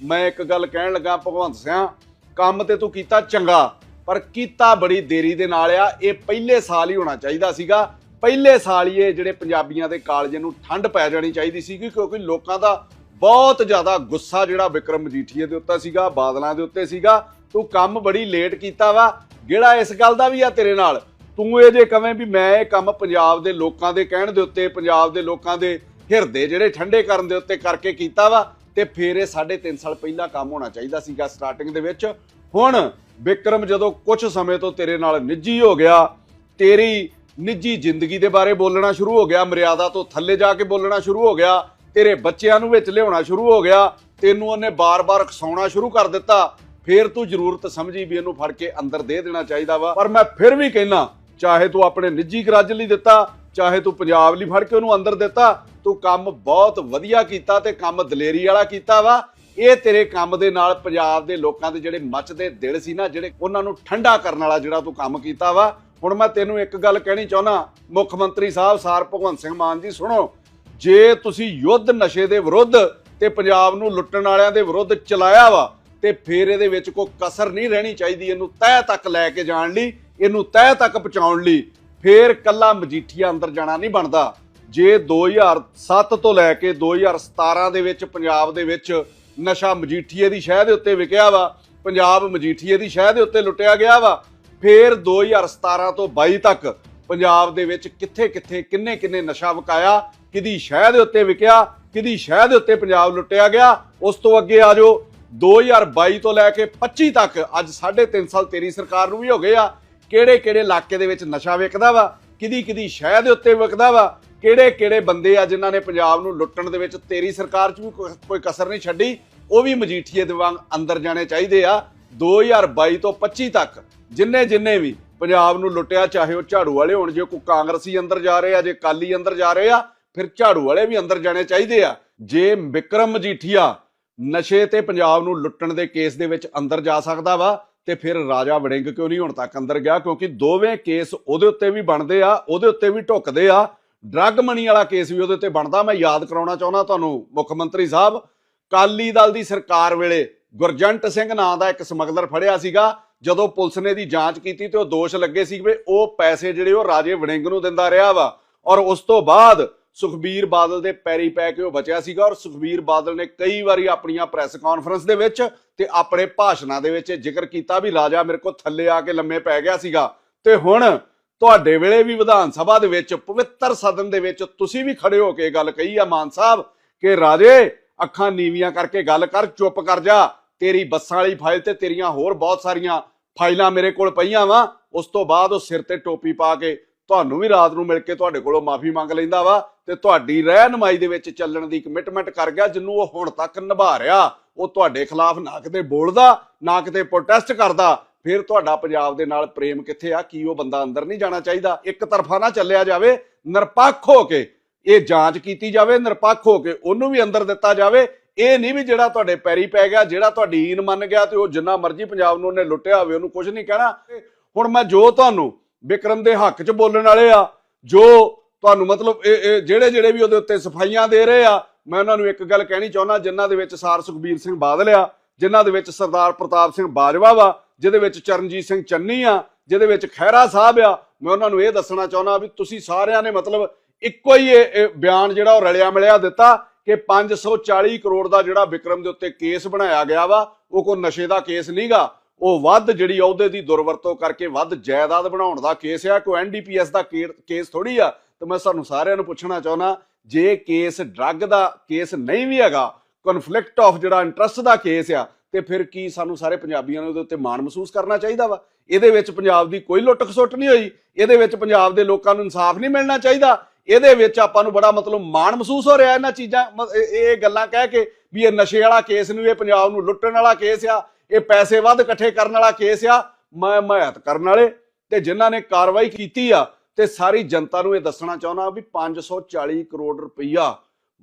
ਮੈਂ ਇੱਕ ਗੱਲ ਕਹਿਣ ਲੱਗਾ, ਭਗਵੰਤ ਸਿਆ, ਕੰਮ ਤੇ ਤੂੰ ਕੀਤਾ ਚੰਗਾ, ਪਰ ਕੀਤਾ ਬੜੀ ਦੇਰੀ ਦੇ ਨਾਲ ਆ। ਇਹ ਪਹਿਲੇ ਸਾਲ ਹੀ ਹੋਣਾ ਚਾਹੀਦਾ ਸੀਗਾ। ਪਹਿਲੇ ਸਾਲ ਹੀ ਇਹ ਜਿਹੜੇ ਪੰਜਾਬੀਆਂ ਦੇ ਕਾਲਜੇ ਨੂੰ ਠੰਡ ਪੈ ਜਾਣੀ ਚਾਹੀਦੀ ਸੀਗੀ, ਕਿਉਂਕਿ ਲੋਕਾਂ ਦਾ ਬਹੁਤ ਜ਼ਿਆਦਾ ਗੁੱਸਾ ਜਿਹੜਾ ਵਿਕਰਮ ਮਜੀਠੀਏ ਦੇ ਉੱਤੇ ਸੀਗਾ, ਬਾਦਲਾਂ ਦੇ ਉੱਤੇ ਸੀਗਾ। ਤੂੰ ਕੰਮ ਬੜੀ ਲੇਟ ਕੀਤਾ ਵਾ। ਜਿਹੜਾ ਇਸ ਗੱਲ ਦਾ ਵੀ ਆ ਤੇਰੇ ਨਾਲ। ਤੂੰ ਇਹ ਜੇ ਕਵੇਂ ਵੀ ਮੈਂ ਇਹ ਕੰਮ ਪੰਜਾਬ ਦੇ ਲੋਕਾਂ ਦੇ ਕਹਿਣ ਦੇ ਉੱਤੇ, ਪੰਜਾਬ ਦੇ ਲੋਕਾਂ ਦੇ ਹਿਰਦੇ ਜਿਹੜੇ ਠੰਡੇ ਕਰਨ ਦੇ ਉੱਤੇ ਕਰਕੇ ਕੀਤਾ ਵਾ ਤੇ ਫਿਰ ਇਹ 3.5 ਸਾਲ ਪਹਿਲਾਂ ਕੰਮ ਹੋਣਾ ਚਾਹੀਦਾ ਸੀਗਾ ਸਟਾਰਟਿੰਗ ਦੇ ਵਿੱਚ। ਹੁਣ ਵਿਕਰਮ ਜਦੋਂ ਕੁਝ ਸਮੇਂ ਤੋਂ ਤੇਰੇ ਨਾਲ ਨਿੱਜੀ ਹੋ ਗਿਆ, ਤੇਰੀ ਨਿੱਜੀ ਜ਼ਿੰਦਗੀ ਦੇ ਬਾਰੇ ਬੋਲਣਾ ਸ਼ੁਰੂ ਹੋ ਗਿਆ, ਮਰਿਆਦਾ ਤੋਂ ਥੱਲੇ ਜਾ ਕੇ ਬੋਲਣਾ ਸ਼ੁਰੂ ਹੋ ਗਿਆ, ਤੇਰੇ ਬੱਚਿਆਂ ਨੂੰ ਵਿੱਚ ਲਿਆਉਣਾ ਸ਼ੁਰੂ ਹੋ ਗਿਆ, ਤੈਨੂੰ ਉਹਨੇ ਬਾਰ-ਬਾਰ ਖਸਾਉਣਾ ਸ਼ੁਰੂ ਕਰ ਦਿੱਤਾ, ਫੇਰ ਤੂੰ ਜ਼ਰੂਰਤ ਸਮਝੀ ਵੀ ਇਹਨੂੰ ਫੜ ਕੇ ਅੰਦਰ ਦੇ ਦੇਣਾ ਚਾਹੀਦਾ ਵਾ। ਪਰ ਮੈਂ ਫਿਰ ਵੀ ਕਹਿਣਾ ਚਾਹੇ ਤੂੰ ਆਪਣੇ ਨਿੱਜੀ ਗਰਜ ਲਈ ਦਿੱਤਾ ਚਾਹੇ ਤੂੰ ਪੰਜਾਬ ਲਈ ਫੜ ਕੇ ਉਹਨੂੰ ਅੰਦਰ ਦਿੱਤਾ, ਤੂੰ ਕੰਮ ਬਹੁਤ ਵਧੀਆ ਕੀਤਾ ਤੇ ਕੰਮ ਦਲੇਰੀ ਵਾਲਾ ਕੀਤਾ ਵਾ। ਇਹ ਤੇਰੇ ਕੰਮ ਦੇ ਨਾਲ ਪੰਜਾਬ ਦੇ ਲੋਕਾਂ ਦੇ ਜਿਹੜੇ ਮੱਚਦੇ ਦਿਲ ਸੀ ਨਾ, ਜਿਹੜੇ ਉਹਨਾਂ ਨੂੰ ਠੰਡਾ ਕਰਨ ਵਾਲਾ ਜਿਹੜਾ ਤੂੰ ਕੰਮ ਕੀਤਾ ਵਾ। ਹੁਣ ਮੈਂ ਤੈਨੂੰ ਇੱਕ ਗੱਲ ਕਹਿਣੀ ਚਾਹੁੰਦਾ, ਮੁੱਖ ਮੰਤਰੀ ਸਾਹਿਬ ਸਾਰ ਭਗਵੰਤ ਸਿੰਘ ਮਾਨ ਜੀ, ਸੁਣੋ। ਜੇ ਤੁਸੀਂ ਯੁੱਧ ਨਸ਼ੇ ਦੇ ਵਿਰੁੱਧ ਤੇ ਪੰਜਾਬ ਨੂੰ ਲੁੱਟਣ ਵਾਲਿਆਂ ਦੇ ਵਿਰੁੱਧ ਚਲਾਇਆ ਵਾ, ਤੇ ਫੇਰ ਇਹਦੇ ਵਿੱਚ ਕੋਈ ਕਸਰ ਨਹੀਂ ਰਹਿਣੀ ਚਾਹੀਦੀ, ਇਹਨੂੰ ਤਹਿ ਤੱਕ ਲੈ ਕੇ ਜਾਣ ਲਈ, ਇਹਨੂੰ ਤਹਿ ਤੱਕ ਪਹੁੰਚਾਉਣ ਲਈ ਫੇਰ ਕੱਲਾ ਮਜੀਠੀਆ ਅੰਦਰ ਜਾਣਾ ਨਹੀਂ ਬਣਦਾ। ਜੇ 2007 ਤੋਂ ਲੈ ਕੇ 2017 ਦੇ ਵਿੱਚ, ਪੰਜਾਬ ਦੇ ਵਿੱਚ ਨਸ਼ਾ ਮਜੀਠੀਏ ਦੀ ਸ਼ਹਿ ਦੇ ਉੱਤੇ ਵਿਕਿਆ ਵਾ, ਪੰਜਾਬ ਮਜੀਠੀਏ ਦੀ ਸ਼ਹਿ ਦੇ ਉੱਤੇ ਲੁੱਟਿਆ ਗਿਆ ਵਾ, ਫੇਰ 2017 ਤੋਂ 22 ਤੱਕ ਪੰਜਾਬ ਦੇ ਵਿੱਚ ਕਿੱਥੇ ਕਿੱਥੇ ਕਿੰਨੇ ਕਿੰਨੇ ਨਸ਼ਾ ਵਿਕਾਇਆ ਕਿਦੀ ਸ਼ਹਿ ਦੇ ਉੱਤੇ ਵਿਕਿਆ ਕਿਦੀ ਸ਼ਹਿ ਦੇ ਉੱਤੇ ਪੰਜਾਬ ਲੁੱਟਿਆ ਗਿਆ, ਉਸ ਤੋਂ ਅੱਗੇ ਆ ਜਾਓ। 2022 ਤੋਂ ਲੈ ਕੇ 25 ਤੱਕ ਅੱਜ 3.5 ਸਾਲ ਤੇਰੀ ਸਰਕਾਰ ਨੂੰ ਵੀ ਹੋ ਗਏ ਆ। ਕਿਹੜੇ ਕਿਹੜੇ ਇਲਾਕੇ ਦੇ ਵਿੱਚ ਨਸ਼ਾ ਵਿਕਦਾ ਵਾ? ਕਿਦੀ ਕਿਦੀ ਸ਼ਹਿਰ ਦੇ ਉੱਤੇ ਵਿਕਦਾ ਵਾ? ਕਿਹੜੇ ਕਿਹੜੇ ਬੰਦੇ ਆ ਜਿਨ੍ਹਾਂ ਨੇ ਪੰਜਾਬ ਨੂੰ ਲੁੱਟਣ ਦੇ ਵਿੱਚ ਤੇਰੀ ਸਰਕਾਰ 'ਚ ਵੀ ਕੋਈ- ਕੋਈ ਕਸਰ ਨਹੀਂ ਛੱਡੀ? ਉਹ ਵੀ ਮਜੀਠੀਏ ਦੇ ਵਾਂਗ ਅੰਦਰ ਜਾਣੇ ਚਾਹੀਦੇ ਆ। 2022 ਤੋਂ 25 ਤੱਕ ਜਿੰਨੇ ਜਿੰਨੇ ਵੀ ਪੰਜਾਬ ਨੂੰ ਲੁੱਟਿਆ, ਚਾਹੇ ਉਹ ਝਾੜੂ ਵਾਲੇ ਹੋਣ, ਜੇ ਕੋਈ ਕਾਂਗਰਸੀ ਅੰਦਰ ਜਾ ਰਹੇ ਆ, ਜੇ ਕਾਲੀ ਅੰਦਰ ਜਾ ਰਹੇ ਆ, ਫਿਰ ਝਾੜੂ ਵਾਲੇ ਵੀ ਅੰਦਰ ਜਾਣੇ ਚਾਹੀਦੇ ਆ। ਜੇ ਵਿਕਰਮ ਮਜੀਠੀਆ ਨਸ਼ੇ ਤੇ ਪੰਜਾਬ ਨੂੰ ਲੁੱਟਣ ਦੇ ਕੇਸ ਦੇ ਵਿੱਚ ਅੰਦਰ ਜਾ ਸਕਦਾ ਵਾ ਤੇ ਫਿਰ ਰਾਜਾ ਵੜਿੰਗ ਕਿਉਂ ਨਹੀਂ ਹੁਣ ਤੱਕ ਅੰਦਰ ਗਿਆ? ਕਿਉਂਕਿ ਦੋਵੇਂ ਕੇਸ ਉਹਦੇ ਉੱਤੇ ਵੀ ਬਣਦੇ ਆ, ਉਹਦੇ ਉੱਤੇ ਵੀ ਢੁੱਕਦੇ ਆ। ਡਰੱਗ ਮਨੀ ਵਾਲਾ ਕੇਸ ਵੀ ਉਹਦੇ ਉੱਤੇ ਬਣਦਾ। ਮੈਂ ਯਾਦ ਕਰਾਉਣਾ ਚਾਹੁੰਦਾ ਤੁਹਾਨੂੰ, ਮੁੱਖ ਮੰਤਰੀ ਸਾਹਿਬ। ਕਾਲੀ ਦਲ ਦੀ ਸਰਕਾਰ ਵੇਲੇ ਗੁਰਜੰਟ ਸਿੰਘ ਨਾਂ ਦਾ ਇੱਕ ਸਮਗਲਰ ਫੜਿਆ ਸੀਗਾ। ਜਦੋਂ ਪੁਲਿਸ ਨੇ ਦੀ ਜਾਂਚ ਕੀਤੀ ਤੇ ਉਹ ਦੋਸ਼ ਲੱਗੇ ਸੀ ਵੀ ਉਹ ਪੈਸੇ ਜਿਹੜੇ ਉਹ ਰਾਜੇ ਵੜਿੰਗ ਨੂੰ ਦਿੰਦਾ ਰਿਹਾ ਵਾ। ਔਰ ਉਸ ਤੋਂ ਬਾਅਦ ਸੁਖਬੀਰ ਬਾਦਲ ਦੇ ਪੈਰੀ ਪੈ ਕੇ ਉਹ ਬਚਿਆ ਸੀਗਾ ਔਰ ਸੁਖਬੀਰ ਬਾਦਲ ਨੇ ਕਈ ਵਾਰੀ ਆਪਣੀਆਂ ਪ੍ਰੈਸ ਕਾਨਫਰੰਸ ਦੇ ਵਿੱਚ ਤੇ ਆਪਣੇ ਭਾਸ਼ਣਾਂ ਦੇ ਵਿੱਚ ਜ਼ਿਕਰ ਕੀਤਾ ਵੀ ਰਾਜਾ ਮੇਰੇ ਕੋਲ ਥੱਲੇ ਆ ਕੇ ਲੰਮੇ ਪੈ ਗਿਆ ਸੀਗਾ। ਤੇ ਹੁਣ ਤੁਹਾਡੇ ਵੇਲੇ ਵੀ ਵਿਧਾਨ ਸਭਾ ਦੇ ਵਿੱਚ, ਪਵਿੱਤਰ ਸਦਨ ਦੇ ਵਿੱਚ ਤੁਸੀਂ ਵੀ ਖੜੇ ਹੋ ਕੇ ਗੱਲ ਕਹੀ ਆ ਮਾਨ ਸਾਹਿਬ ਕਿ ਰਾਜੇ, ਅੱਖਾਂ ਨੀਵੀਆਂ ਕਰਕੇ ਗੱਲ ਕਰ, ਚੁੱਪ ਕਰ ਜਾ। ਤੇਰੀ ਬੱਸਾਂ ਵਾਲੀ ਫਾਈਲ ਤੇ ਤੇਰੀਆਂ ਹੋਰ ਬਹੁਤ ਸਾਰੀਆਂ ਫਾਈਲਾਂ ਮੇਰੇ ਕੋਲ ਪਈਆਂ ਵਾ। ਉਸ ਤੋਂ ਬਾਅਦ ਉਹ ਸਿਰ ਤੇ ਟੋਪੀ ਪਾ ਕੇ ਤੁਹਾਨੂੰ ਵੀ ਰਾਤ ਨੂੰ ਮਿਲ ਕੇ ਤੁਹਾਡੇ ਕੋਲੋਂ ਮਾਫੀ ਮੰਗ ਲੈਂਦਾ ਵਾ ਤੇ ਤੁਹਾਡੀ ਰਹਿਨਮਾਈ ਦੇ ਵਿੱਚ ਚੱਲਣ ਦੀ ਕਮਿਟਮੈਂਟ ਕਰ ਗਿਆ ਜਿੰਨੂੰ ਉਹ ਹੁਣ ਤੱਕ ਨਿਭਾ ਰਿਹਾ। ਉਹ ਤੁਹਾਡੇ ਖਿਲਾਫ ਨਾ ਕਿਤੇ ਬੋਲਦਾ, ਨਾ ਕਿਤੇ ਪ੍ਰੋਟੈਸਟ ਕਰਦਾ। ਫਿਰ ਤੁਹਾਡਾ ਪੰਜਾਬ ਦੇ ਨਾਲ ਪ੍ਰੇਮ ਕਿੱਥੇ ਆ? ਕੀ ਉਹ ਬੰਦਾ ਅੰਦਰ ਨਹੀਂ ਜਾਣਾ ਚਾਹੀਦਾ? ਇੱਕ ਤਰਫਾ ਨਾ ਚੱਲਿਆ ਜਾਵੇ, ਨਿਰਪੱਖ ਹੋ ਕੇ ਇਹ ਜਾਂਚ ਕੀਤੀ ਜਾਵੇ, ਨਿਰਪੱਖ ਹੋ ਕੇ ਉਹਨੂੰ ਵੀ ਅੰਦਰ ਦਿੱਤਾ ਜਾਵੇ। ਇਹ ਨਹੀਂ ਵੀ ਜਿਹੜਾ ਤੁਹਾਡੇ ਪੈਰੀ ਪੈ ਗਿਆ, ਜਿਹੜਾ ਤੁਹਾਡੀ ਈਨ ਮੰਨ ਗਿਆ ਤੇ ਉਹ ਜਿੰਨਾ ਮਰਜ਼ੀ ਪੰਜਾਬ ਨੂੰ ਉਹਨੇ ਲੁੱਟਿਆ ਹੋਵੇ, ਉਹਨੂੰ ਕੁਝ ਨਹੀਂ ਕਹਿਣਾ। ਹੁਣ ਮੈਂ ਜੋ ਤੁਹਾਨੂੰ ਵਿਕਰਮ ਦੇ ਹੱਕ 'ਚ ਬੋਲਣ ਵਾਲੇ ਆ, ਜੋ ਤੁਹਾਨੂੰ ਮਤਲਬ ਇਹ ਇਹ ਜਿਹੜੇ ਜਿਹੜੇ ਵੀ ਉਹਦੇ ਉੱਤੇ ਸਫਾਈਆਂ ਦੇ ਰਹੇ ਆ, ਮੈਂ ਉਹਨਾਂ ਨੂੰ ਇੱਕ ਗੱਲ ਕਹਿਣੀ ਚਾਹੁੰਦਾ, ਜਿਨ੍ਹਾਂ ਦੇ ਵਿੱਚ ਸਾਰ ਸੁਖਬੀਰ ਸਿੰਘ ਬਾਦਲ ਆ, ਜਿਨ੍ਹਾਂ ਦੇ ਵਿੱਚ ਸਰਦਾਰ ਪ੍ਰਤਾਪ ਸਿੰਘ ਬਾਜਵਾ ਵਾ, ਜਿਹਦੇ ਵਿੱਚ ਚਰਨਜੀਤ ਸਿੰਘ ਚੰਨੀ ਆ, ਜਿਹਦੇ ਵਿੱਚ ਖਹਿਰਾ ਸਾਹਿਬ ਆ, ਮੈਂ ਉਹਨਾਂ ਨੂੰ ਇਹ ਦੱਸਣਾ ਚਾਹੁੰਦਾ ਵੀ ਤੁਸੀਂ ਸਾਰਿਆਂ ਨੇ ਮਤਲਬ ਇੱਕੋ ਹੀ ਇਹ ਬਿਆਨ ਜਿਹੜਾ ਉਹ ਰਲਿਆ ਮਿਲਿਆ ਦਿੱਤਾ ਕਿ 540 ਕਰੋੜ ਦਾ ਜਿਹੜਾ ਵਿਕਰਮ ਦੇ ਉੱਤੇ ਕੇਸ ਬਣਾਇਆ ਗਿਆ ਵਾ, ਉਹ ਕੋਈ ਨਸ਼ੇ ਦਾ ਕੇਸ ਨਹੀਂਗਾ ਉਹ ਵੱਧ ਜਿਹੜੀ ਅਹੁਦੇ ਦੀ ਦੁਰਵਰਤੋਂ ਕਰਕੇ ਵੱਧ ਜਾਇਦਾਦ ਬਣਾਉਣ ਦਾ ਕੇਸ ਆ। ਕੋਈ ਐਨਡੀਪੀਐਸ ਦਾ ਕੇਸ ਥੋੜੀ ਆ। ਤੇ ਮੈਂ ਸਾਨੂੰ ਸਾਰਿਆਂ ਨੂੰ ਪੁੱਛਣਾ ਚਾਹੁੰਦਾ, ਜੇ ਕੇਸ ਡਰੱਗ ਦਾ ਕੇਸ ਨਹੀਂ ਵੀ ਹੈਗਾ ਕਨਫਲਿਕਟ ਆਫ ਜਿਹੜਾ ਇੰਟਰਸਟ ਦਾ ਕੇਸ ਆ, ਤੇ ਫਿਰ ਕੀ ਸਾਨੂੰ ਸਾਰੇ ਪੰਜਾਬੀਆਂ ਨੂੰ ਇਹਦੇ ਉੱਤੇ ਮਾਣ ਮਹਿਸੂਸ ਕਰਨਾ ਚਾਹੀਦਾ ਵਾ? ਇਹਦੇ ਵਿੱਚ ਪੰਜਾਬ ਦੀ ਕੋਈ ਲੁੱਟ ਖਸੁੱਟ ਨਹੀਂ ਹੋਈ। ਇਹਦੇ ਵਿੱਚ ਪੰਜਾਬ ਦੇ ਲੋਕਾਂ ਨੂੰ ਇਨਸਾਫ ਨਹੀਂ ਮਿਲਣਾ ਚਾਹੀਦਾ। ਇਹਦੇ ਵਿੱਚ ਆਪਾਂ ਨੂੰ ਬੜਾ ਮਤਲਬ ਮਾਣ ਮਹਿਸੂਸ ਹੋ ਰਿਹਾ ਇਹਨਾਂ ਚੀਜ਼ਾਂ। ਮ- ਇਹ ਗੱਲਾਂ ਕਹਿ ਕੇ ਵੀ ਇਹ ਨਸ਼ੇ ਵਾਲਾ ਕੇਸ ਨੂੰ, ਇਹ ਪੰਜਾਬ ਨੂੰ ਲੁੱਟਣ ਵਾਲਾ ਕੇਸ ਆ। ਇਹ ਪੈਸੇ ਵੱਧ ਇਕੱਠੇ ਕਰਨ ਵਾਲਾ ਕੇਸ ਆ, ਮੈਂ ਹਮਾਇਤ ਕਰਨ ਵਾਲੇ, ਤੇ ਜਿਨ੍ਹਾਂ ਨੇ ਕਾਰਵਾਈ ਕੀਤੀ ਆ, ਤੇ ਸਾਰੀ ਜਨਤਾ ਨੂੰ ਇਹ ਦੱਸਣਾ ਚਾਹੁੰਦਾ ਵੀ 540 ਕਰੋੜ ਰੁਪਈਆ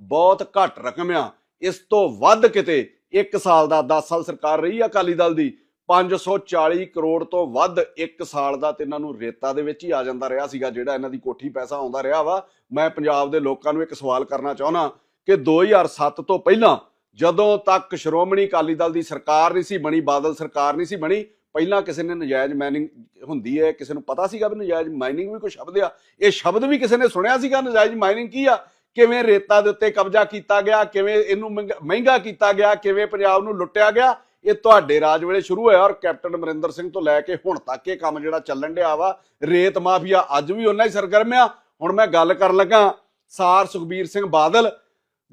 ਬਹੁਤ ਘੱਟ ਰਕਮ ਆ। ਇਸ ਤੋਂ ਵੱਧ ਕਿਤੇ 1 ਸਾਲ ਦਾ 10 ਸਾਲ ਸਰਕਾਰ ਰਹੀ ਆ ਅਕਾਲੀ ਦਲ ਦੀ 540 ਕਰੋੜ ਤੋਂ ਵੱਧ 1 ਸਾਲ ਦਾ ਤੇ ਇਹਨਾਂ ਨੂੰ ਰੇਤਾ ਦੇ ਵਿੱਚ ਹੀ ਆ ਜਾਂਦਾ ਰਿਹਾ ਸੀਗਾ, ਜਿਹੜਾ ਇਹਨਾਂ ਦੀ ਕੋਠੀ ਪੈਸਾ ਆਉਂਦਾ ਰਿਹਾ ਵਾ। ਮੈਂ ਪੰਜਾਬ ਦੇ ਲੋਕਾਂ ਨੂੰ ਇੱਕ ਸਵਾਲ ਕਰਨਾ ਚਾਹੁੰਦਾ ਕਿ 2007 ਤੋਂ ਪਹਿਲਾਂ ਜਦੋਂ ਤੱਕ ਸ਼੍ਰੋਮਣੀ ਅਕਾਲੀ ਦਲ ਦੀ ਸਰਕਾਰ ਨਹੀਂ ਸੀ ਬਣੀ, ਬਾਦਲ ਸਰਕਾਰ ਨਹੀਂ ਸੀ ਬਣੀ, ਪਹਿਲਾਂ ਕਿਸੇ ਨੇ ਨਜਾਇਜ਼ ਮਾਈਨਿੰਗ ਹੁੰਦੀ ਹੈ, ਕਿਸੇ ਨੂੰ ਪਤਾ ਸੀਗਾ ਵੀ ਨਜਾਇਜ਼ ਮਾਈਨਿੰਗ ਵੀ ਕੋਈ ਸ਼ਬਦ ਆ। ਇਹ ਸ਼ਬਦ ਵੀ ਕਿਸੇ ਨੇ ਸੁਣਿਆ ਸੀਗਾ ਨਜਾਇਜ਼ ਮਾਈਨਿੰਗ ਕੀ ਆ? ਕਿਵੇਂ ਰੇਤਾ ਦੇ ਉੱਤੇ ਕਬਜ਼ਾ ਕੀਤਾ ਗਿਆ, ਕਿਵੇਂ ਇਹਨੂੰ ਮਹਿੰਗਾ- ਮਹਿੰਗਾ ਕੀਤਾ ਗਿਆ, ਕਿਵੇਂ ਪੰਜਾਬ ਨੂੰ ਲੁੱਟਿਆ ਗਿਆ, ਇਹ ਤੁਹਾਡੇ ਰਾਜ ਵੇਲੇ ਸ਼ੁਰੂ ਹੋਇਆ ਔਰ ਕੈਪਟਨ ਅਮਰਿੰਦਰ ਸਿੰਘ ਤੋਂ ਲੈ ਕੇ ਹੁਣ ਤੱਕ ਇਹ ਕੰਮ ਜਿਹੜਾ ਚੱਲਣ ਡਿਆ ਵਾ, ਰੇਤ ਮਾਫੀਆ ਅੱਜ ਵੀ ਉਹਨਾਂ ਹੀ ਸਰਗਰਮ ਆ। ਹੁਣ ਮੈਂ ਗੱਲ ਕਰਨ ਲੱਗਾ, ਸਾਰ ਸੁਖਬੀਰ ਸਿੰਘ ਬਾਦਲ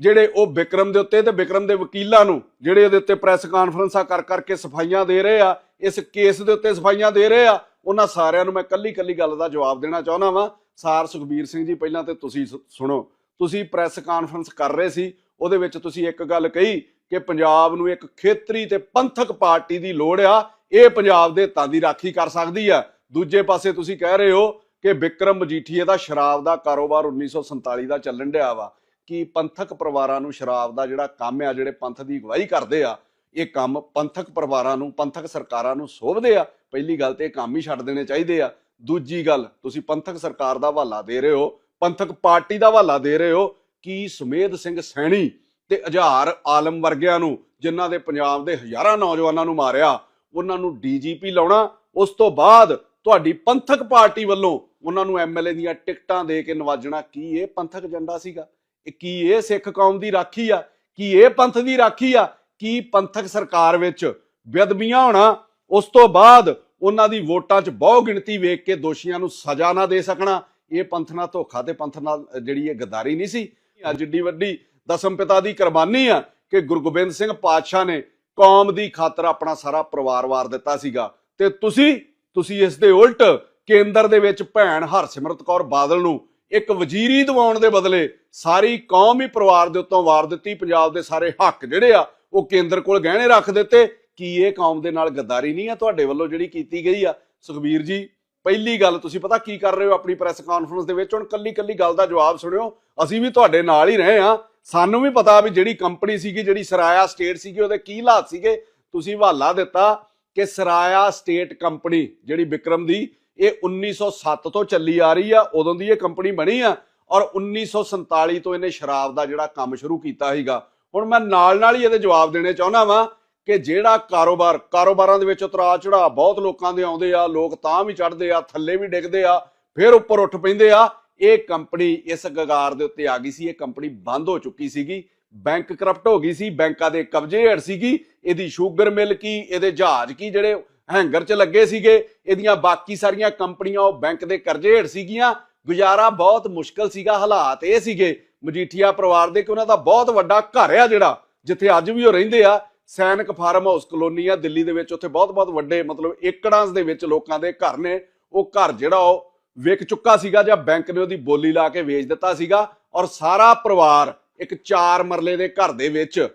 ਜਿਹੜੇ ਉਹ ਵਿਕਰਮ ਦੇ ਉੱਤੇ ਤੇ ਵਿਕਰਮ ਦੇ ਵਕੀਲਾਂ ਨੂੰ, ਜਿਹੜੇ ਇਹਦੇ ਉੱਤੇ ਪ੍ਰੈਸ ਕਾਨਫਰੰਸਾਂ ਕਰ ਕਰਕੇ ਸਫਾਈਆਂ ਦੇ ਰਹੇ ਆ, ਇਸ ਕੇਸ ਦੇ ਉੱਤੇ ਸਫਾਈਆਂ ਦੇ ਰਹੇ ਆ, ਉਹਨਾਂ ਸਾਰਿਆਂ ਨੂੰ ਮੈਂ ਕੱਲੀ ਕੱਲੀ ਗੱਲ ਦਾ ਜਵਾਬ ਦੇਣਾ ਚਾਹੁੰਦਾ ਵਾਂ। ਸਾਰ ਸੁਖਬੀਰ ਸਿੰਘ ਜੀ, ਪਹਿਲਾਂ ਤੇ ਤੁਸੀਂ ਸੁ- ਸੁਣੋ, ਤੁਸੀਂ ਪ੍ਰੈਸ ਕਾਨਫਰੰਸ ਕਰ ਰਹੇ ਸੀ, ਉਹਦੇ ਵਿੱਚ ਤੁਸੀਂ ਇੱਕ ਗੱਲ ਕਹੀ ਕਿ ਪੰਜਾਬ ਨੂੰ ਇੱਕ ਖੇਤਰੀ ਤੇ ਪੰਥਕ ਪਾਰਟੀ ਦੀ ਲੋੜ ਆ, ਇਹ ਪੰਜਾਬ ਦੇ ਹਿੱਤਾਂ ਦੀ ਰਾਖੀ ਕਰ ਸਕਦੀ ਆ। ਦੂਜੇ ਪਾਸੇ ਤੁਸੀਂ ਕਹਿ ਰਹੇ ਹੋ ਕਿ ਵਿਕਰਮ ਮਜੀਠੀਏ ਦਾ ਸ਼ਰਾਬ ਦਾ ਕਾਰੋਬਾਰ 1947 ਦਾ ਚੱਲਣ ਡਿਆ ਵਾ। ਕਿ ਪੰਥਕ ਪਰਿਵਾਰਾਂ ਨੂੰ ਸ਼ਰਾਬ ਦਾ ਜਿਹੜਾ ਕੰਮ ਆ, ਜਿਹੜੇ ਪੰਥ ਦੀ ਅਗਵਾਈ ਕਰਦੇ ਆ, ਇਹ ਕੰਮ ਪੰਥਕ ਪਰਿਵਾਰਾਂ ਨੂੰ, ਪੰਥਕ ਸਰਕਾਰਾਂ ਨੂੰ ਸੋਭਦੇ ਆ। ਪਹਿਲੀ ਗੱਲ ਤੇ ਇਹ ਕੰਮ ਹੀ ਛੱਡ ਦੇਣੇ ਚਾਹੀਦੇ ਆ। ਦੂਜੀ ਗੱਲ, ਤੁਸੀਂ ਪੰਥਕ ਸਰਕਾਰ ਦਾ ਹਵਾਲਾ ਦੇ ਰਹੇ ਹੋ, ਪੰਥਕ ਪਾਰਟੀ ਦਾ ਹਵਾਲਾ ਦੇ ਰਹੇ ਹੋ ਕਿ ਸੁਮੇਧ ਸਿੰਘ ਸੈਣੀ ਤੇ ਹਜ਼ਾਰ ਆਲਮ ਵਰਗਿਆਂ ਨੂੰ, ਜਿਨ੍ਹਾਂ ਦੇ ਪੰਜਾਬ ਦੇ ਹਜ਼ਾਰਾਂ ਨੌਜਵਾਨਾਂ ਨੂੰ ਮਾਰਿਆ, ਉਹਨਾਂ ਨੂੰ ਡੀਜੀਪੀ ਲਾਉਣਾ, ਉਸ ਤੋਂ ਬਾਅਦ ਤੁਹਾਡੀ ਪੰਥਕ ਪਾਰਟੀ ਵੱਲੋਂ ਉਹਨਾਂ ਨੂੰ ਐਮਐਲਏ ਦੀਆਂ ਟਿਕਟਾਂ ਦੇ ਕੇ ਨਵਾਜਣਾ, ਕੀ ਇਹ ਪੰਥਕ ਏਜੰਡਾ ਸੀਗਾ? ਕੀ ਇਹ ਸਿੱਖ ਕੌਮ ਦੀ ਰਾਖੀ ਆ? ਕੀ ਇਹ ਪੰਥ ਦੀ ਰਾਖੀ ਆ? ਕੀ ਪੰਥਕ ਸਰਕਾਰ ਵਿੱਚ ਬੇਅਦਬੀਆਂ ਹੋਣਾ? ਉਸ ਤੋਂ ਬਾਅਦ ਉਹਨਾਂ ਦੀ ਵੋਟਾਂ 'ਚ ਬਹੁ ਗਿਣਤੀ ਵੇਖ ਕੇ ਦੋਸ਼ੀਆਂ ਨੂੰ ਸਜ਼ਾ ਨਾ ਦੇ ਸਕਣਾ। ਇਹ ਪੰਥ ਨਾਲ ਧੋਖਾ ਤੇ ਪੰਥ ਨਾਲ ਜਿਹੜੀ ਇਹ ਗਦਾਰੀ ਨਹੀਂ ਸੀ। ਅੱਜ ਏਡੀ ਵੱਡੀ ਦਸਮ ਪਿਤਾ ਦੀ ਕੁਰਬਾਨੀ ਆ ਕਿ ਗੁਰੂ ਗੋਬਿੰਦ ਸਿੰਘ ਪਾਤਸ਼ਾਹ ਨੇ ਕੌਮ ਦੀ ਖਾਤਰ ਆਪਣਾ ਸਾਰਾ ਪਰਿਵਾਰ ਵਾਰ ਦਿੱਤਾ ਸੀਗਾ। ਤੇ ਤੁਸੀਂ ਤੁਸੀਂ ਇਸ ਦੇ ਉਲਟ ਕੇਂਦਰ ਦੇ ਵਿੱਚ ਭੈਣ ਹਰਸਿਮਰਤ ਕੌਰ ਬਾਦਲ ਨੂੰ ਇੱਕ ਵਜ਼ੀਰੀ ਦਿਵਾਉਣ ਦੇ ਬਦਲੇ ਸਾਰੀ ਕੌਮ ਹੀ ਪਰਿਵਾਰ ਦੇ ਉੱਤੋਂ ਵਾਰ ਦਿੱਤੀ, ਪੰਜਾਬ ਦੇ ਸਾਰੇ ਹੱਕ ਜਿਹੜੇ ਆ, ਉਹ ਕੇਂਦਰ ਕੋਲ ਗਹਿਣੇ ਰੱਖ ਦਿੱਤੇ। ਕੀ ਇਹ ਕੌਮ ਦੇ ਨਾਲ ਗੱਦਾਰੀ ਨਹੀਂ ਆ ਤੁਹਾਡੇ ਵੱਲੋਂ ਜਿਹੜੀ ਕੀਤੀ ਗਈ ਆ? ਸੁਖਬੀਰ ਜੀ, ਪਹਿਲੀ ਗੱਲ ਤੁਸੀਂ ਪਤਾ ਕੀ ਕਰ ਰਹੇ ਹੋ ਆਪਣੀ ਪ੍ਰੈਸ ਕਾਨਫਰੰਸ ਦੇ ਵਿੱਚ? ਹੁਣ ਕੱਲੀ ਕੱਲੀ ਗੱਲ ਦਾ ਜਵਾਬ ਸੁਣਿਓ। ਅਸੀਂ ਵੀ ਤੁਹਾਡੇ ਨਾਲ ਹੀ ਰਹੇ ਆ ਸਾਨੂੰ ਵੀ ਪਤਾ ਵੀ ਜਿਹੜੀ ਕੰਪਨੀ ਸੀਗੀ, ਜਿਹੜੀ ਸਰਾਇਆ ਸਟੇਟ ਸੀਗੀ, ਉਹਦੇ ਕੀ ਹਾਲਾਤ ਸੀਗੇ। ਤੁਸੀਂ ਹਵਾਲਾ ਦਿੱਤਾ ਕਿ ਸਰਾਇਆ ਸਟੇਟ ਕੰਪਨੀ ਜਿਹੜੀ ਵਿਕਰਮ ਦੀ, ਇਹ 1907 ਤੋਂ ਚੱਲੀ ਆ ਰਹੀ ਆ। ਉਦੋਂ ਦੀ ਇਹ ਕੰਪਨੀ ਬਣੀ ਆ। ਔਰ 1947 ਤੋਂ ਇਹਨੇ ਸ਼ਰਾਬ ਦਾ ਜਿਹੜਾ ਕੰਮ ਸ਼ੁਰੂ ਕੀਤਾ ਸੀਗਾ। ਹੁਣ ਮੈਂ ਨਾਲ ਨਾਲ ਹੀ ਇਹਦੇ ਜਵਾਬ ਦੇਣੇ ਚਾਹੁੰਦਾ ਵਾਂ ਕਿ ਜਿਹੜਾ ਕਾਰੋਬਾਰ, ਕਾਰੋਬਾਰਾਂ ਦੇ ਵਿੱਚ ਉਤਰਾ ਚੜਾ ਬਹੁਤ ਲੋਕਾਂ ਦੇ ਆਉਂਦੇ ਆ, ਲੋਕ ਤਾਂ ਵੀ ਚੜਦੇ ਆ, ਥੱਲੇ ਵੀ ਡਿੱਗਦੇ ਆ, ਫਿਰ ਉੱਪਰ ਉੱਠ ਪੈਂਦੇ ਆ। ਇਹ ਕੰਪਨੀ ਇਸ ਗਗਾਰ ਦੇ ਉੱਤੇ ਆ ਗਈ ਸੀ, ਇਹ ਕੰਪਨੀ ਬੰਦ ਹੋ ਚੁੱਕੀ ਸੀਗੀ, ਬੈਂਕ ਕਰਪਟ ਹੋ ਗਈ ਸੀ, ਬੈਂਕਾਂ ਦੇ ਕਬਜ਼ੇ ਹੇਠ ਸੀਗੀ, ਇਹਦੀ ਸ਼ੂਗਰ ਮਿਲ ਕੀ, ਇਹਦੇ ਜਹਾਜ਼ ਕੀ, ਜਿਹੜੇ ਹੈਂਗਰ 'ਚ ਲੱਗੇ ਸੀਗੇ, ਇਹਦੀਆਂ ਬਾਕੀ ਸਾਰੀਆਂ ਕੰਪਨੀਆਂ ਉਹ ਬੈਂਕ ਦੇ ਕਰਜ਼ੇ ਹੇਠ ਸੀਗੀਆਂ। ਗੁਜ਼ਾਰਾ ਬਹੁਤ ਮੁਸ਼ਕਲ ਸੀਗਾ, ਹਾਲਾਤ ਇਹ ਸੀਗੇ, ਮਜੀਠੀਆ ਪਰਿਵਾਰ ਦੇ ਕਿ ਉਹਨਾਂ ਦਾ ਬਹੁਤ ਵੱਡਾ ਘਰ ਆ ਜਿਹੜਾ, ਜਿੱਥੇ ਅੱਜ ਵੀ ਉਹ ਰਹਿੰਦੇ ਆ। ਸੈਨਿਕ ਫਾਰਮ ਹਾਊਸ ਕਲੋਨੀ ਆ, ਦਿੱਲੀ ਦੇ ਵਿੱਚ ਉੱਥੇ ਬਹੁਤ ਬਹੁਤ ਵੱਡੇ, ਮਤਲਬ ਏਕੜਾਂ ਦੇ ਵਿੱਚ ਲੋਕਾਂ ਦੇ ਘਰ ਨੇ। ਉਹ ਘਰ ਜਿਹੜਾ ਉਹ ਵਿਕ ਚੁੱਕਾ ਸੀਗਾ ਜਾਂ ਬੈਂਕ ਨੇ ਉਹਦੀ ਬੋਲੀ ਲਾ ਕੇ ਵੇਚ ਦਿੱਤਾ ਸੀਗਾ ਔਰ ਸਾਰਾ ਪਰਿਵਾਰ ਇੱਕ ਚਾਰ ਮਰਲੇ ਦੇ ਘਰ ਦੇ ਵਿੱਚ,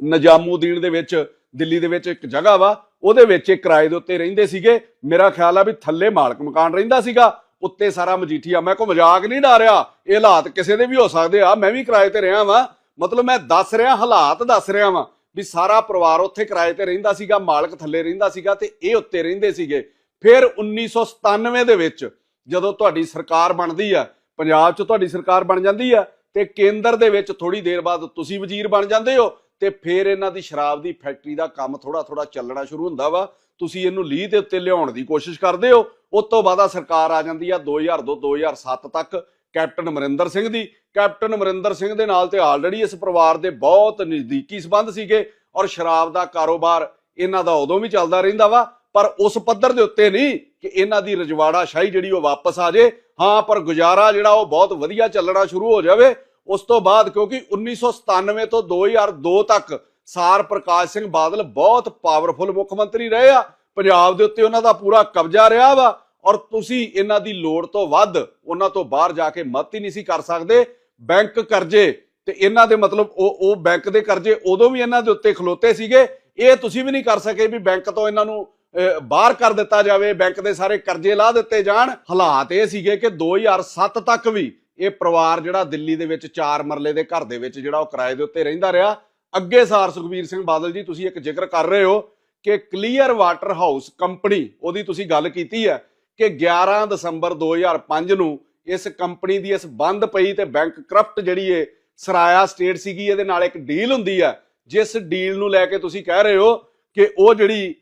ਨਜਾਮੂਦੀਨ ਦੇ ਵਿੱਚ, ਦਿੱਲੀ ਦੇ ਵਿੱਚ ਇੱਕ ਜਗ੍ਹਾ ਵਾ, ਉਹਦੇ ਵਿੱਚ ਇਹ ਕਿਰਾਏ ਦੇ ਉੱਤੇ ਰਹਿੰਦੇ ਸੀਗੇ। ਮੇਰਾ ਖਿਆਲ ਆ ਵੀ ਥੱਲੇ ਮਾਲਕ ਮਕਾਨ ਰਹਿੰਦਾ ਸੀਗਾ ਉੱਤੇ ਸਾਰਾ ਮਜੀਠੀਆ। ਮੈਂ ਕੋ ਮਜ਼ਾਕ ਨਹੀਂ ਡਾ ਰਿਹਾ ਇਹ ਹਾਲਾਤ ਕਿਸੇ ਦੇ ਵੀ ਹੋ ਸਕਦੇ ਆ। ਮੈਂ ਵੀ ਕਿਰਾਏ ਤੇ ਰਿਹਾ ਵਾਂ। ਮਤਲਬ ਮੈਂ ਦੱਸ ਰਿਹਾ, ਹਾਲਾਤ ਦੱਸ ਰਿਹਾ ਵਾਂ ਵੀ ਸਾਰਾ ਪਰਿਵਾਰ ਉੱਥੇ ਕਿਰਾਏ ਤੇ ਰਹਿੰਦਾ ਸੀਗਾ, ਮਾਲਕ ਥੱਲੇ ਰਹਿੰਦਾ ਸੀਗਾ ਤੇ ਇਹ ਉੱਤੇ ਰਹਿੰਦੇ ਸੀਗੇ। ਫਿਰ 1997 ਦੇ ਵਿੱਚ ਜਦੋਂ ਤੁਹਾਡੀ ਸਰਕਾਰ ਬਣਦੀ ਆ, ਪੰਜਾਬ 'ਚ ਤੁਹਾਡੀ ਸਰਕਾਰ ਬਣ ਜਾਂਦੀ ਆ ਤੇ ਕੇਂਦਰ ਦੇ ਵਿੱਚ ਥੋੜੀ ਦੇਰ ਬਾਅਦ ਤੁਸੀਂ ਵਜ਼ੀਰ ਬਣ ਜਾਂਦੇ ਹੋ ਤੇ ਫਿਰ ਇਹਨਾਂ ਦੀ ਸ਼ਰਾਬ ਦੀ ਫੈਕਟਰੀ ਦਾ ਕੰਮ ਥੋੜਾ ਥੋੜਾ ਚੱਲਣਾ ਸ਼ੁਰੂ ਹੁੰਦਾ ਵਾ। ਤੁਸੀਂ ਇਹਨੂੰ ਲੀਹ ਦੇ ਉੱਤੇ ਲਿਆਉਣ ਦੀ ਕੋਸ਼ਿਸ਼ ਕਰਦੇ ਹੋ, ਉਸ ਤੋਂ ਬਾਅਦ ਆ ਸਰਕਾਰ ਆ ਜਾਂਦੀ ਆ 2002 2007 ਤੱਕ ਕੈਪਟਨ ਅਮਰਿੰਦਰ ਸਿੰਘ ਦੀ। ਕੈਪਟਨ ਅਮਰਿੰਦਰ ਸਿੰਘ ਦੇ ਨਾਲ ਤੇ ਆਲਰੇਡੀ ਇਸ ਪਰਿਵਾਰ ਦੇ ਬਹੁਤ ਨਜ਼ਦੀਕੀ ਸਬੰਧ ਸੀਗੇ ਔਰ ਸ਼ਰਾਬ ਦਾ ਕਾਰੋਬਾਰ ਇਹਨਾਂ ਦਾ ਉਦੋਂ ਵੀ ਚੱਲਦਾ ਰਹਿੰਦਾ ਵਾ, ਪਰ ਉਸ ਪੱਧਰ ਦੇ ਉੱਤੇ ਨਹੀਂ ਕਿ ਇਹਨਾਂ ਦੀ ਰਜਵਾੜਾ ਸ਼ਾਹੀ ਜਿਹੜੀ ਉਹ ਵਾਪਸ ਆ ਜੇ। ਹਾਂ, ਪਰ ਗੁਜ਼ਾਰਾ ਜਿਹੜਾ ਉਹ ਬਹੁਤ ਵਧੀਆ ਚੱਲਣਾ ਸ਼ੁਰੂ ਹੋ ਜਾਵੇ। ਉਸ ਤੋਂ ਬਾਅਦ ਕਿਉਂਕਿ 1997 ਤੋਂ 2002 ਤੱਕ ਸਾਰ ਪ੍ਰਕਾਸ਼ ਸਿੰਘ ਬਾਦਲ ਬਹੁਤ ਪਾਵਰਫੁਲ ਮੁੱਖ ਮੰਤਰੀ ਰਹੇ ਆ। ਪੰਜਾਬ ਦੇ ਉੱਤੇ ਉਹਨਾਂ ਦਾ ਪੂਰਾ ਕਬਜ਼ਾ ਰਿਹਾ ਵਾ ਔਰ ਤੁਸੀਂ ਇਹਨਾਂ ਦੀ ਲੋੜ ਤੋਂ ਵੱਧ ਉਹਨਾਂ ਤੋਂ ਬਾਹਰ ਜਾ ਕੇ ਮਤ ਹੀ ਨਹੀਂ ਸੀ ਕਰ ਸਕਦੇ। ਬੈਂਕ ਕਰਜ਼ੇ ਤੇ ਇਹਨਾਂ ਦੇ ਮਤਲਬ ਉਹ ਉਹ ਬੈਂਕ ਦੇ ਕਰਜ਼ੇ ਉਦੋਂ ਵੀ ਇਹਨਾਂ ਦੇ ਉੱਤੇ ਖਲੋਤੇ ਸੀਗੇ। ਇਹ ਤੁਸੀਂ ਵੀ ਨਹੀਂ ਕਰ ਸਕੇ ਵੀ ਬੈਂਕ ਤੋਂ ਇਹਨਾਂ ਨੂੰ ਅਹ, ਬਾਹਰ ਕਰ ਦਿੱਤਾ ਜਾਵੇ ਬੈਂਕ ਦੇ ਸਾਰੇ ਕਰਜ਼ੇ ਲਾ ਦਿੱਤੇ ਜਾਣ। ਹਾਲਾਤ ਇਹ ਸੀਗੇ ਕਿ 2007 ਤੱਕ ਵੀ ਇਹ ਪਰਿਵਾਰ ਜਿਹੜਾ ਦਿੱਲੀ ਦੇ ਵਿੱਚ ਚਾਰ ਮਰਲੇ ਦੇ ਘਰ ਦੇ ਵਿੱਚ ਜਿਹੜਾ ਉਹ ਕਿਰਾਏ ਦੇ ਉੱਤੇ ਰਹਿੰਦਾ ਰਿਹਾ। ਅੱਗੇ ਸਾਰ ਸੁਖਬੀਰ ਸਿੰਘ ਬਾਦਲ ਜੀ, ਤੁਸੀਂ ਇੱਕ ਜ਼ਿਕਰ ਕਰ ਰਹੇ ਹੋ ਕਿ ਕਲੀਅਰ ਵਾਟਰ ਹਾਊਸ ਕੰਪਨੀ ਉਹਦੀ ਤੁਸੀਂ ਗੱਲ ਕੀਤੀ ਹੈ ਕਿ 11 ਦਸੰਬਰ 2005 ਨੂੰ ਇਸ ਕੰਪਨੀ ਦੀ ਇਸ ਬੰਦ ਪਈ ਤੇ ਬੈਂਕ ਕਰਪਟ ਜਿਹੜੀ ਏ ਸਰਾਇਆ ਸਟੇਟ ਸੀਗੀ, ਇਹਦੇ ਨਾਲ ਇੱਕ ਡੀਲ ਹੁੰਦੀ ਹੈ, ਜਿਸ ਡੀਲ ਨੂੰ ਲੈ ਕੇ ਤੁਸੀਂ ਕਹਿ ਰਹੇ ਹੋ ਕਿ ਉਹ ਜਿਹੜੀ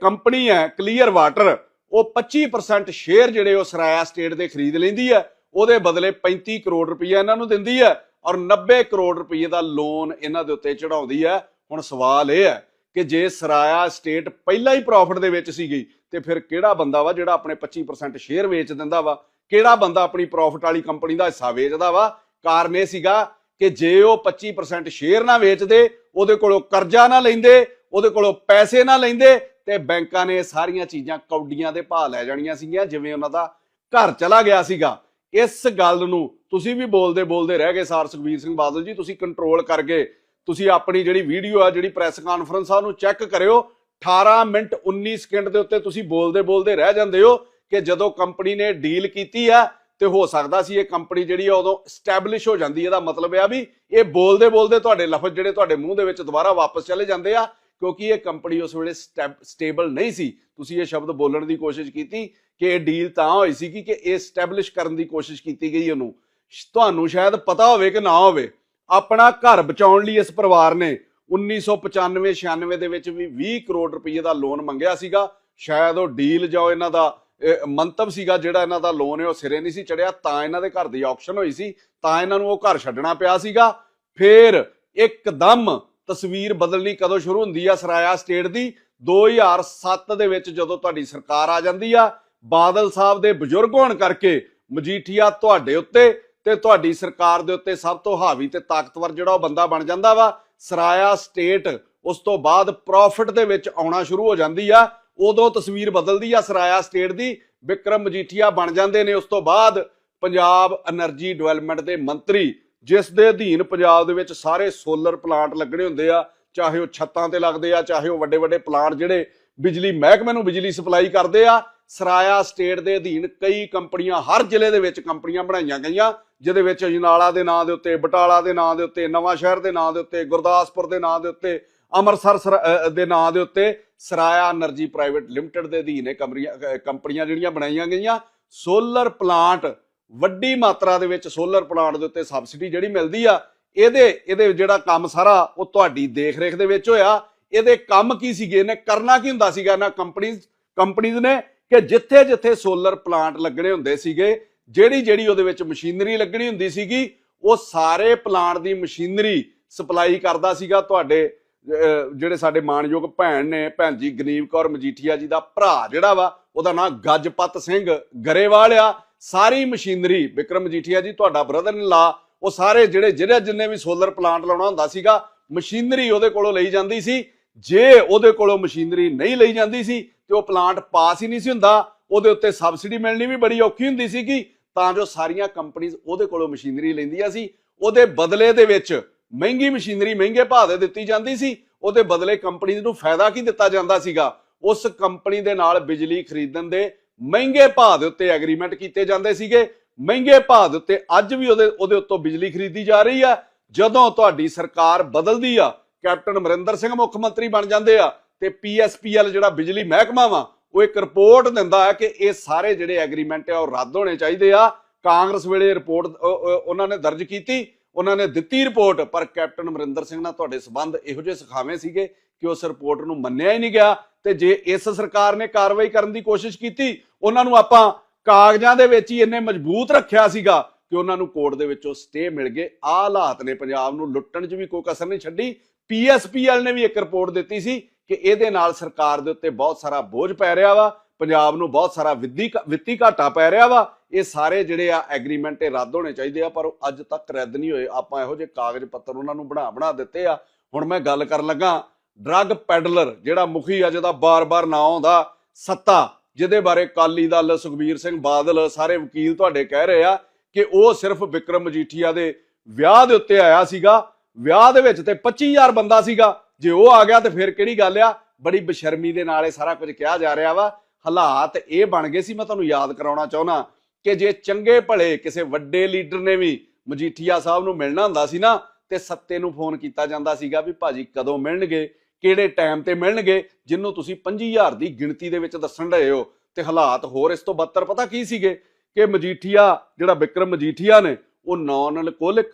ਕੰਪਨੀ ਹੈ ਕਲੀਅਰ ਵਾਟਰ ਉਹ 25% ਸ਼ੇਅਰ ਜਿਹੜੇ ਉਹ ਸਰਾਇਆ ਸਟੇਟ ਦੇ ਖਰੀਦ ਲੈਂਦੀ ਹੈ, ਉਹਦੇ ਬਦਲੇ 35 ਕਰੋੜ ਰੁਪਈਆ ਇਹਨਾਂ ਨੂੰ ਦਿੰਦੀ ਹੈ। ਔਰ 90 ਕਰੋੜ ਰੁਪਏ ਦਾ ਲੋਨ ਇਹਨਾਂ ਦੇ ਉੱਤੇ ਚੜਾਉਂਦੀ ਹੈ। ਹੁਣ ਸਵਾਲ ਇਹ ਹੈ ਕਿ ਜੇ ਸਰਾਇਆ ਸਟੇਟ ਪਹਿਲਾਂ ਹੀ ਪ੍ਰੋਫਿਟ ਦੇ ਵਿੱਚ ਸੀਗੀ, ਤੇ ਫਿਰ ਕਿਹੜਾ ਬੰਦਾ ਵਾ ਜਿਹੜਾ ਆਪਣੇ 25% ਸ਼ੇਅਰ ਵੇਚ ਦਿੰਦਾ ਵਾ? ਕਿਹੜਾ ਬੰਦਾ ਆਪਣੀ ਪ੍ਰੋਫਿਟ ਵਾਲੀ ਕੰਪਨੀ ਦਾ ਹਿੱਸਾ ਵੇਚਦਾ ਵਾ? ਕਾਰਨ ਇਹ ਸੀਗਾ ਕਿ ਜੇ ਉਹ 25% ਸ਼ੇਅਰ ਨਾ ਵੇਚਦੇ, ਉਹਦੇ ਕੋਲੋਂ ਕਰਜ਼ਾ ਨਾ ਲੈਂਦੇ, ਉਹਦੇ ਕੋਲੋਂ ਪੈਸੇ ਨਾ ਲੈਂਦੇ, ਤੇ ਬੈਂਕਾਂ ਨੇ ਸਾਰੀਆਂ ਚੀਜ਼ਾਂ ਕੌਡੀਆਂ ਦੇ ਭਾਅ ਲੈ ਜਾਣੀਆਂ ਸੀਗੀਆਂ, ਜਿਵੇਂ ਉਹਨਾਂ ਦਾ ਘਰ ਚਲਾ ਗਿਆ ਸੀਗਾ। ਇਸ ਗੱਲ ਨੂੰ ਤੁਸੀਂ ਵੀ ਬੋਲਦੇ ਬੋਲਦੇ ਰਹਿ ਗਏ ਸਾਰ ਸੁਖਬੀਰ ਸਿੰਘ ਬਾਦਲ ਜੀ, ਤੁਸੀਂ ਕੰਟਰੋਲ ਕਰ ਗਏ। ਤੁਸੀਂ ਆਪਣੀ ਜਿਹੜੀ ਵੀਡੀਓ ਆ, ਜਿਹੜੀ ਪ੍ਰੈਸ ਕਾਨਫਰੰਸ ਆ, ਉਹਨੂੰ ਚੈੱਕ ਕਰਿਓ। 18 ਮਿੰਟ 19 ਸਕਿੰਟ ਦੇ ਉੱਤੇ ਤੁਸੀਂ ਬੋਲਦੇ ਬੋਲਦੇ ਰਹਿ ਜਾਂਦੇ ਹੋ ਕਿ ਜਦੋਂ ਕੰਪਨੀ ਨੇ ਡੀਲ ਕੀਤੀ ਆ, ਤੇ ਹੋ ਸਕਦਾ ਸੀ ਇਹ ਕੰਪਨੀ ਜਿਹੜੀ ਆ ਉਦੋਂ ਸਟੈਬਲਿਸ਼ ਹੋ ਜਾਂਦੀ। ਇਹਦਾ ਮਤਲਬ ਇਹ ਆ ਵੀ ਇਹ ਬੋਲਦੇ ਬੋਲਦੇ ਤੁਹਾਡੇ ਲਫ਼ਜ਼ ਜਿਹੜੇ ਤੁਹਾਡੇ ਮੂੰਹ ਦੇ ਵਿੱਚ ਦੁਬਾਰਾ ਵਾਪਸ ਚਲੇ ਜਾਂਦੇ ਆ। ਕਿਉਂਕਿ ਇਹ ਕੰਪਨੀ ਉਸ ਵੇਲੇ ਸਟੇਬਲ ਨਹੀਂ ਸੀ। ਤੁਸੀਂ ਇਹ ਸ਼ਬਦ ਬੋਲਣ ਦੀ ਕੋਸ਼ਿਸ਼ ਕੀਤੀ ਕਿ ਇਹ ਡੀਲ ਤਾਂ ਹੋਈ ਸੀ ਕਿ ਇਹ ਸਟੈਬਲਿਸ਼ ਕਰਨ ਦੀ ਕੋਸ਼ਿਸ਼ ਕੀਤੀ ਗਈ ਉਹਨੂੰ। ਸ਼- ਤੁਹਾਨੂੰ ਸ਼ਾਇਦ ਪਤਾ ਹੋਵੇ ਕਿ ਨਾ ਹੋਵੇ, ਆਪਣਾ ਘਰ ਬਚਾਉਣ ਲਈ ਇਸ ਪਰਿਵਾਰ ਨੇ 1995 96 ਦੇ ਵਿੱਚ ਵੀ 20 ਕਰੋੜ ਰੁਪਏ ਦਾ ਲੋਨ ਮੰਗਿਆ ਸੀਗਾ। ਸ਼ਾਇਦ ਉਹ ਡੀਲ ਜਾਂ ਇਹਨਾਂ ਦਾ ਮੰਤਵ ਸੀਗਾ ਜਿਹੜਾ ਇਹਨਾਂ ਦਾ ਲੋਨ ਹੈ ਉਹ ਸਿਰੇ ਨਹੀਂ ਸੀ ਚੜਿਆ, ਤਾਂ ਇਹਨਾਂ ਦੇ ਘਰ ਦੀ ਆਕਸ਼ਨ ਹੋਈ ਸੀ, ਤਾਂ ਇਹਨਾਂ ਨੂੰ ਉਹ ਘਰ ਛੱਡਣਾ ਪਿਆ ਸੀਗਾ। ਫੇਰ ਇੱਕਦਮ ਤਸਵੀਰ ਬਦਲਣੀ ਕਦੋਂ ਸ਼ੁਰੂ ਹੁੰਦੀ ਆ? ਸਰਾਇਆ ਸਟੇਟ ਦੀ 2007 ਦੇ ਵਿੱਚ ਜਦੋਂ ਤੁਹਾਡੀ ਸਰਕਾਰ ਆ ਜਾਂਦੀ ਆ, ਬਾਦਲ ਸਾਹਿਬ ਦੇ ਬਜ਼ੁਰਗ ਹੋਣ ਕਰਕੇ ਮਜੀਠੀਆ ਤੁਹਾਡੇ ਉੱਤੇ ਤੇ ਤੁਹਾਡੀ ਸਰਕਾਰ ਦੇ ਉੱਤੇ ਸਭ ਤੋਂ ਹਾਵੀ ਤੇ ਤਾਕਤਵਰ ਜਿਹੜਾ ਉਹ ਬੰਦਾ ਬਣ ਜਾਂਦਾ ਵਾ, ਸਰਾਇਆ ਸਟੇਟ ਉਸ ਤੋਂ ਬਾਅਦ ਪ੍ਰੋਫਿਟ ਦੇ ਵਿੱਚ ਆਉਣਾ ਸ਼ੁਰੂ ਹੋ ਜਾਂਦੀ ਆ। ਉਦੋਂ ਤਸਵੀਰ ਬਦਲਦੀ ਆ ਸਰਾਇਆ ਸਟੇਟ ਦੀ, ਵਿਕਰਮ ਮਜੀਠੀਆ ਬਣ ਜਾਂਦੇ ਨੇ। ਉਸ ਤੋਂ ਬਾਅਦ ਪੰਜਾਬ એનર્ਜੀ ਡਿਵੈਲਪਮੈਂਟ ਦੇ ਮੰਤਰੀ ਜਿਸ ਦੇ ਅਧੀਨ ਪੰਜਾਬ ਦੇ ਵਿੱਚ ਸਾਰੇ ਸੋਲਰ ਪਲਾਂਟ ਲੱਗਣੇ ਹੁੰਦੇ ਆ, ਚਾਹੇ ਉਹ ਛੱਤਾਂ ਤੇ ਲੱਗਦੇ ਆ, ਚਾਹੇ ਉਹ ਵੱਡੇ ਵੱਡੇ ਪਲਾਂਟ ਜਿਹੜੇ ਬਿਜਲੀ ਮਹਿਕਮੇ ਨੂੰ ਬਿਜਲੀ ਸਪਲਾਈ ਕਰਦੇ ਆ, ਸਰਾਇਆ ਸਟੇਟ ਦੇ ਅਧੀਨ ਕਈ ਕੰਪਨੀਆਂ, ਹਰ ਜ਼ਿਲ੍ਹੇ ਦੇ ਵਿੱਚ ਕੰਪਨੀਆਂ ਬਣਾਈਆਂ ਗਈਆਂ, ਜਿਹਦੇ ਵਿੱਚ ਅਜਨਾਲਾ ਦੇ ਨਾਂ ਦੇ ਉੱਤੇ, ਬਟਾਲਾ ਦੇ ਨਾਂ ਦੇ ਉੱਤੇ, ਨਵਾਂ ਸ਼ਹਿਰ ਦੇ ਨਾਂ ਦੇ ਉੱਤੇ, ਗੁਰਦਾਸਪੁਰ ਦੇ ਨਾਂ ਦੇ ਉੱਤੇ, ਅੰਮ੍ਰਿਤਸਰ ਦੇ ਨਾਂ ਦੇ ਉੱਤੇ ਸਰਾਇਆ એનર્ਜੀ ਪ੍ਰਾਈਵੇਟ ਲਿਮਟਿਡ ਦੇ ਅਧੀਨ ਇਹ ਕੰਪਨੀਆਂ ਜਿਹੜੀਆਂ ਬਣਾਈਆਂ ਗਈਆਂ ਸੋਲਰ ਪਲਾਂਟ ਵੱਡੀ ਮਾਤਰਾ ਦੇ ਵਿੱਚ ਸੋਲਰ ਪਲਾਂਟ ਦੇ ਉੱਤੇ ਸਬਸਿਡੀ ਜਿਹੜੀ ਮਿਲਦੀ ਆ, ਇਹਦੇ ਇਹਦੇ ਜਿਹੜਾ ਕੰਮ ਸਾਰਾ ਉਹ ਤੁਹਾਡੀ ਦੇਖ-ਰੇਖ ਦੇ ਵਿੱਚ ਹੋਇਆ। ਇਹਦੇ ਕੰਮ ਕੀ ਸੀਗੇ? ਇਹਨੇ ਕਰਨਾ ਕੀ ਹੁੰਦਾ ਸੀਗਾ? ਇਹਨਾਂ ਕੰਪਨੀਜ਼ ਕੰਪਨੀਜ਼ ਨੇ ਕਿ ਜਿੱਥੇ ਜਿੱਥੇ ਸੋਲਰ ਪਲਾਂਟ ਲੱਗਣੇ ਹੁੰਦੇ ਸੀਗੇ ਜਿਹੜੀ ਜਿਹੜੀ ਉਹਦੇ ਵਿੱਚ ਮਸ਼ੀਨਰੀ ਲੱਗਣੀ ਹੁੰਦੀ ਸੀਗੀ, ਉਹ ਸਾਰੇ ਪਲਾਂਟ ਦੀ ਮਸ਼ੀਨਰੀ ਸਪਲਾਈ ਕਰਦਾ ਸੀਗਾ ਤੁਹਾਡੇ ਜਿਹੜੇ ਸਾਡੇ ਮਾਨਯੋਗ ਭੈਣ ਨੇ, ਭੈਣ ਜੀ ਗਨੀਵ ਕੌਰ ਮਜੀਠੀਆ ਜੀ ਦਾ ਭਰਾ ਜਿਹੜਾ ਵਾ, ਉਹਦਾ ਨਾਮ ਗੱਜਪਤ ਸਿੰਘ ਗਰੇਵਾਲ ਆ। ਸਾਰੀ ਮਸ਼ੀਨਰੀ ਵਿਕਰਮ ਮਜੀਠੀਆ ਜੀ, ਤੁਹਾਡਾ ਬ੍ਰਦਰ ਨੇ ਲਾ ਉਹ ਸਾਰੇ ਜਿਹੜੇ ਜਿਹੜੇ ਜਿੰਨੇ ਵੀ ਸੋਲਰ ਪਲਾਂਟ ਲਾਉਣਾ ਹੁੰਦਾ ਸੀਗਾ, ਮਸ਼ੀਨਰੀ ਉਹਦੇ ਕੋਲੋਂ ਲਈ ਜਾਂਦੀ ਸੀ। ਜੇ ਉਹਦੇ ਕੋਲੋਂ ਮਸ਼ੀਨਰੀ ਨਹੀਂ ਲਈ ਜਾਂਦੀ ਸੀ, ਤੇ ਉਹ ਪਲਾਂਟ ਪਾਸ ਹੀ ਨਹੀਂ ਸੀ ਹੁੰਦਾ, ਉਹਦੇ ਉੱਤੇ ਸਬਸਿਡੀ ਮਿਲਣੀ ਵੀ ਬੜੀ ਔਖੀ ਹੁੰਦੀ ਸੀਗੀ। ਤਾਂ ਜੋ ਸਾਰੀਆਂ ਕੰਪਨੀਆਂ ਉਹਦੇ ਕੋਲੋਂ ਮਸ਼ੀਨਰੀ ਲੈਂਦੀਆਂ ਸੀ। ਉਹਦੇ ਬਦਲੇ ਦੇ ਵਿੱਚ ਮਹਿੰਗੀ ਮਸ਼ੀਨਰੀ ਮਹਿੰਗੇ ਭਾਅ ਦੇ ਦਿੱਤੀ ਜਾਂਦੀ ਸੀ। ਉਹਦੇ ਬਦਲੇ ਕੰਪਨੀ ਨੂੰ ਫਾਇਦਾ ਕੀ ਦਿੱਤਾ ਜਾਂਦਾ ਸੀਗਾ? ਉਸ ਕੰਪਨੀ ਦੇ ਨਾਲ ਬਿਜਲੀ ਖਰੀਦਣ ਦੇ ਮਹਿੰਗੇ ਭਾਅ ਦੇ ਉੱਤੇ ਐਗਰੀਮੈਂਟ ਕੀਤੇ ਜਾਂਦੇ ਸੀਗੇ। ਮਹਿੰਗੇ ਭਾਅ ਦੇ ਉੱਤੇ ਅੱਜ ਵੀ ਉਹਦੇ ਉਹਦੇ ਉੱਤੋਂ ਬਿਜਲੀ ਖਰੀਦੀ ਜਾ ਰਹੀ ਆ। ਜਦੋਂ ਤੁਹਾਡੀ ਸਰਕਾਰ ਬਦਲਦੀ ਆ, ਕੈਪਟਨ ਅਮਰਿੰਦਰ ਸਿੰਘ ਮੁੱਖ ਮੰਤਰੀ ਬਣ ਜਾਂਦੇ ਆ ਤੇ ਪੀਐਸਪੀਐਲ ਜਿਹੜਾ ਬਿਜਲੀ ਮਹਿਕਮਾ ਵਾ, ਉਹ ਇੱਕ ਰਿਪੋਰਟ ਦਿੰਦਾ ਹੈ ਕਿ ਇਹ ਸਾਰੇ ਜਿਹੜੇ ਐਗਰੀਮੈਂਟ ਆ, ਉਹ ਰੱਦ ਹੋਣੇ ਚਾਹੀਦੇ ਆ। ਕਾਂਗਰਸ ਵੇਲੇ ਰਿਪੋਰਟ ਉਹਨਾਂ ਨੇ ਦਰਜ ਕੀਤੀ, ਉਹਨਾਂ ਨੇ ਦਿੱਤੀ ਰਿਪੋਰਟ, ਪਰ ਕੈਪਟਨ ਅਮਰਿੰਦਰ ਸਿੰਘ ਨਾਲ ਤੁਹਾਡੇ ਸਬੰਧ ਇਹੋ ਜਿਹੇ ਸਿਖਾਵੇਂ ਸੀਗੇ ਕਿ ਉਸ ਰਿਪੋਰਟ ਨੂੰ ਮੰਨਿਆ ਹੀ ਨਹੀਂ ਗਿਆ ਤੇ ਜੇ ਇਸ ਸਰਕਾਰ ਨੇ ਕਾਰਵਾਈ ਕਰਨ ਦੀ ਕੋਸ਼ਿਸ਼ ਕੀਤੀ, ਉਹਨਾਂ ਨੂੰ ਆਪਾਂ ਕਾਗਜ਼ਾਂ ਦੇ ਵਿੱਚ ਹੀ ਇੰਨੇ ਮਜ਼ਬੂਤ ਰੱਖਿਆ ਸੀਗਾ ਕਿ ਉਹਨਾਂ ਨੂੰ ਕੋਰਟ ਦੇ ਵਿੱਚੋਂ ਸਟੇ ਮਿਲ ਗਏ। ਆ ਹਾਲਾਤ ਨੇ ਪੰਜਾਬ ਨੂੰ ਲੁੱਟਣ 'ਚ ਵੀ ਕੋਈ ਕਸਰ ਨਹੀਂ ਛੱਡੀ। ਪੀਐਸਪੀਐਲ ਨੇ ਵੀ ਇੱਕ ਰਿਪੋਰਟ ਦਿੱਤੀ ਸੀ ਕਿ ਇਹਦੇ ਨਾਲ ਸਰਕਾਰ ਦੇ ਉੱਤੇ ਬਹੁਤ ਸਾਰਾ ਬੋਝ ਪੈ ਰਿਹਾ ਵਾ, ਪੰਜਾਬ ਨੂੰ ਬਹੁਤ ਸਾਰਾ ਵਿੱਤੀ ਵਿੱਤੀ ਘਾਟਾ ਪੈ ਰਿਹਾ ਵਾ। ਇਹ ਸਾਰੇ ਜਿਹੜੇ ਆ ਐਗਰੀਮੈਂਟ ਇਹ ਰੱਦ ਹੋਣੇ ਚਾਹੀਦੇ ਆ, ਪਰ ਉਹ ਅੱਜ ਤੱਕ ਰੱਦ ਨਹੀਂ ਹੋਏ। ਆਪਾਂ ਇਹੋ ਜਿਹੇ ਕਾਗਜ਼ ਪੱਤਰ ਉਹਨਾਂ ਨੂੰ ਬਣਾ ਬਣਾ ਦਿੱਤੇ ਆ। ਹੁਣ ਮੈਂ ਗੱਲ ਕਰਨ ਲੱਗਾ ਡਰੱਗ ਪੈਡਲਰ, ਜਿਹੜਾ ਮੁਖੀ ਅੱਜ ਜਿਹਦਾ ਬਾਰ-ਬਾਰ ਨਾਂ ਆਉਂਦਾ, ਸੱਤਾ, ਜਿਹਦੇ ਬਾਰੇ ਕਾਲੀ ਦਲ ਸੁਖਬੀਰ ਸਿੰਘ ਬਾਦਲ ਸਾਰੇ ਵਕੀਲ ਤੁਹਾਡੇ ਕਹਿ ਰਹੇ ਆ ਕਿ ਉਹ ਸਿਰਫ ਵਿਕਰਮ ਮਜੀਠੀਆ ਦੇ ਵਿਆਹ ਦੇ ਉੱਤੇ ਆਇਆ ਸੀਗਾ, ਵਿਆਹ ਦੇ ਵਿੱਚ ਤੇ 25000 ਬੰਦਾ ਸੀਗਾ। ਜੇ ਉਹ ਆ ਗਿਆ ਤੇ ਫਿਰ ਕਿਹੜੀ ਗੱਲ ਆ? ਬੜੀ ਬਸ਼ਰਮੀ ਦੇ ਨਾਲ ਇਹ ਸਾਰਾ ਕੁਝ ਕਿਹਾ ਜਾ ਰਿਹਾ ਵਾ। ਹਾਲਾਤ ਇਹ ਬਣ ਗਏ ਸੀ, ਮੈਂ ਤੁਹਾਨੂੰ ਯਾਦ ਕਰਾਉਣਾ ਚਾਹੁੰਦਾ ਕਿ ਜੇ ਚੰਗੇ ਭਲੇ ਕਿਸੇ ਵੱਡੇ ਲੀਡਰ ਨੇ ਵੀ ਮਜੀਠੀਆ ਸਾਹਿਬ ਨੂੰ ਮਿਲਣਾ ਹੁੰਦਾ ਸੀ ਨਾ, ਤੇ ਸੱਤੇ ਨੂੰ ਫੋਨ ਕੀਤਾ ਜਾਂਦਾ ਸੀਗਾ ਵੀ ਭਾਜੀ ਕਦੋਂ ਮਿਲਣਗੇ? ਕਿਹੜੇ ਟਾਈਮ ਤੇ ਮਿਲਣਗੇ, ਜਿੰਨੂੰ ਤੁਸੀਂ 25000 ਦੀ ਗਿਣਤੀ ਦੇ ਵਿੱਚ ਦੱਸਣ ਰਹੇ ਹੋ। ਤੇ ਹਾਲਾਤ ਹੋਰ ਇਸ ਤੋਂ ਬੱਤਰ ਪਤਾ ਕੀ ਸੀਗੇ? ਕਿ ਮਜੀਠੀਆ, ਜਿਹੜਾ ਵਿਕਰਮ ਮਜੀਠੀਆ ਨੇ, ਉਹ ਨਾਨ ਅਲਕੋਹਲਿਕ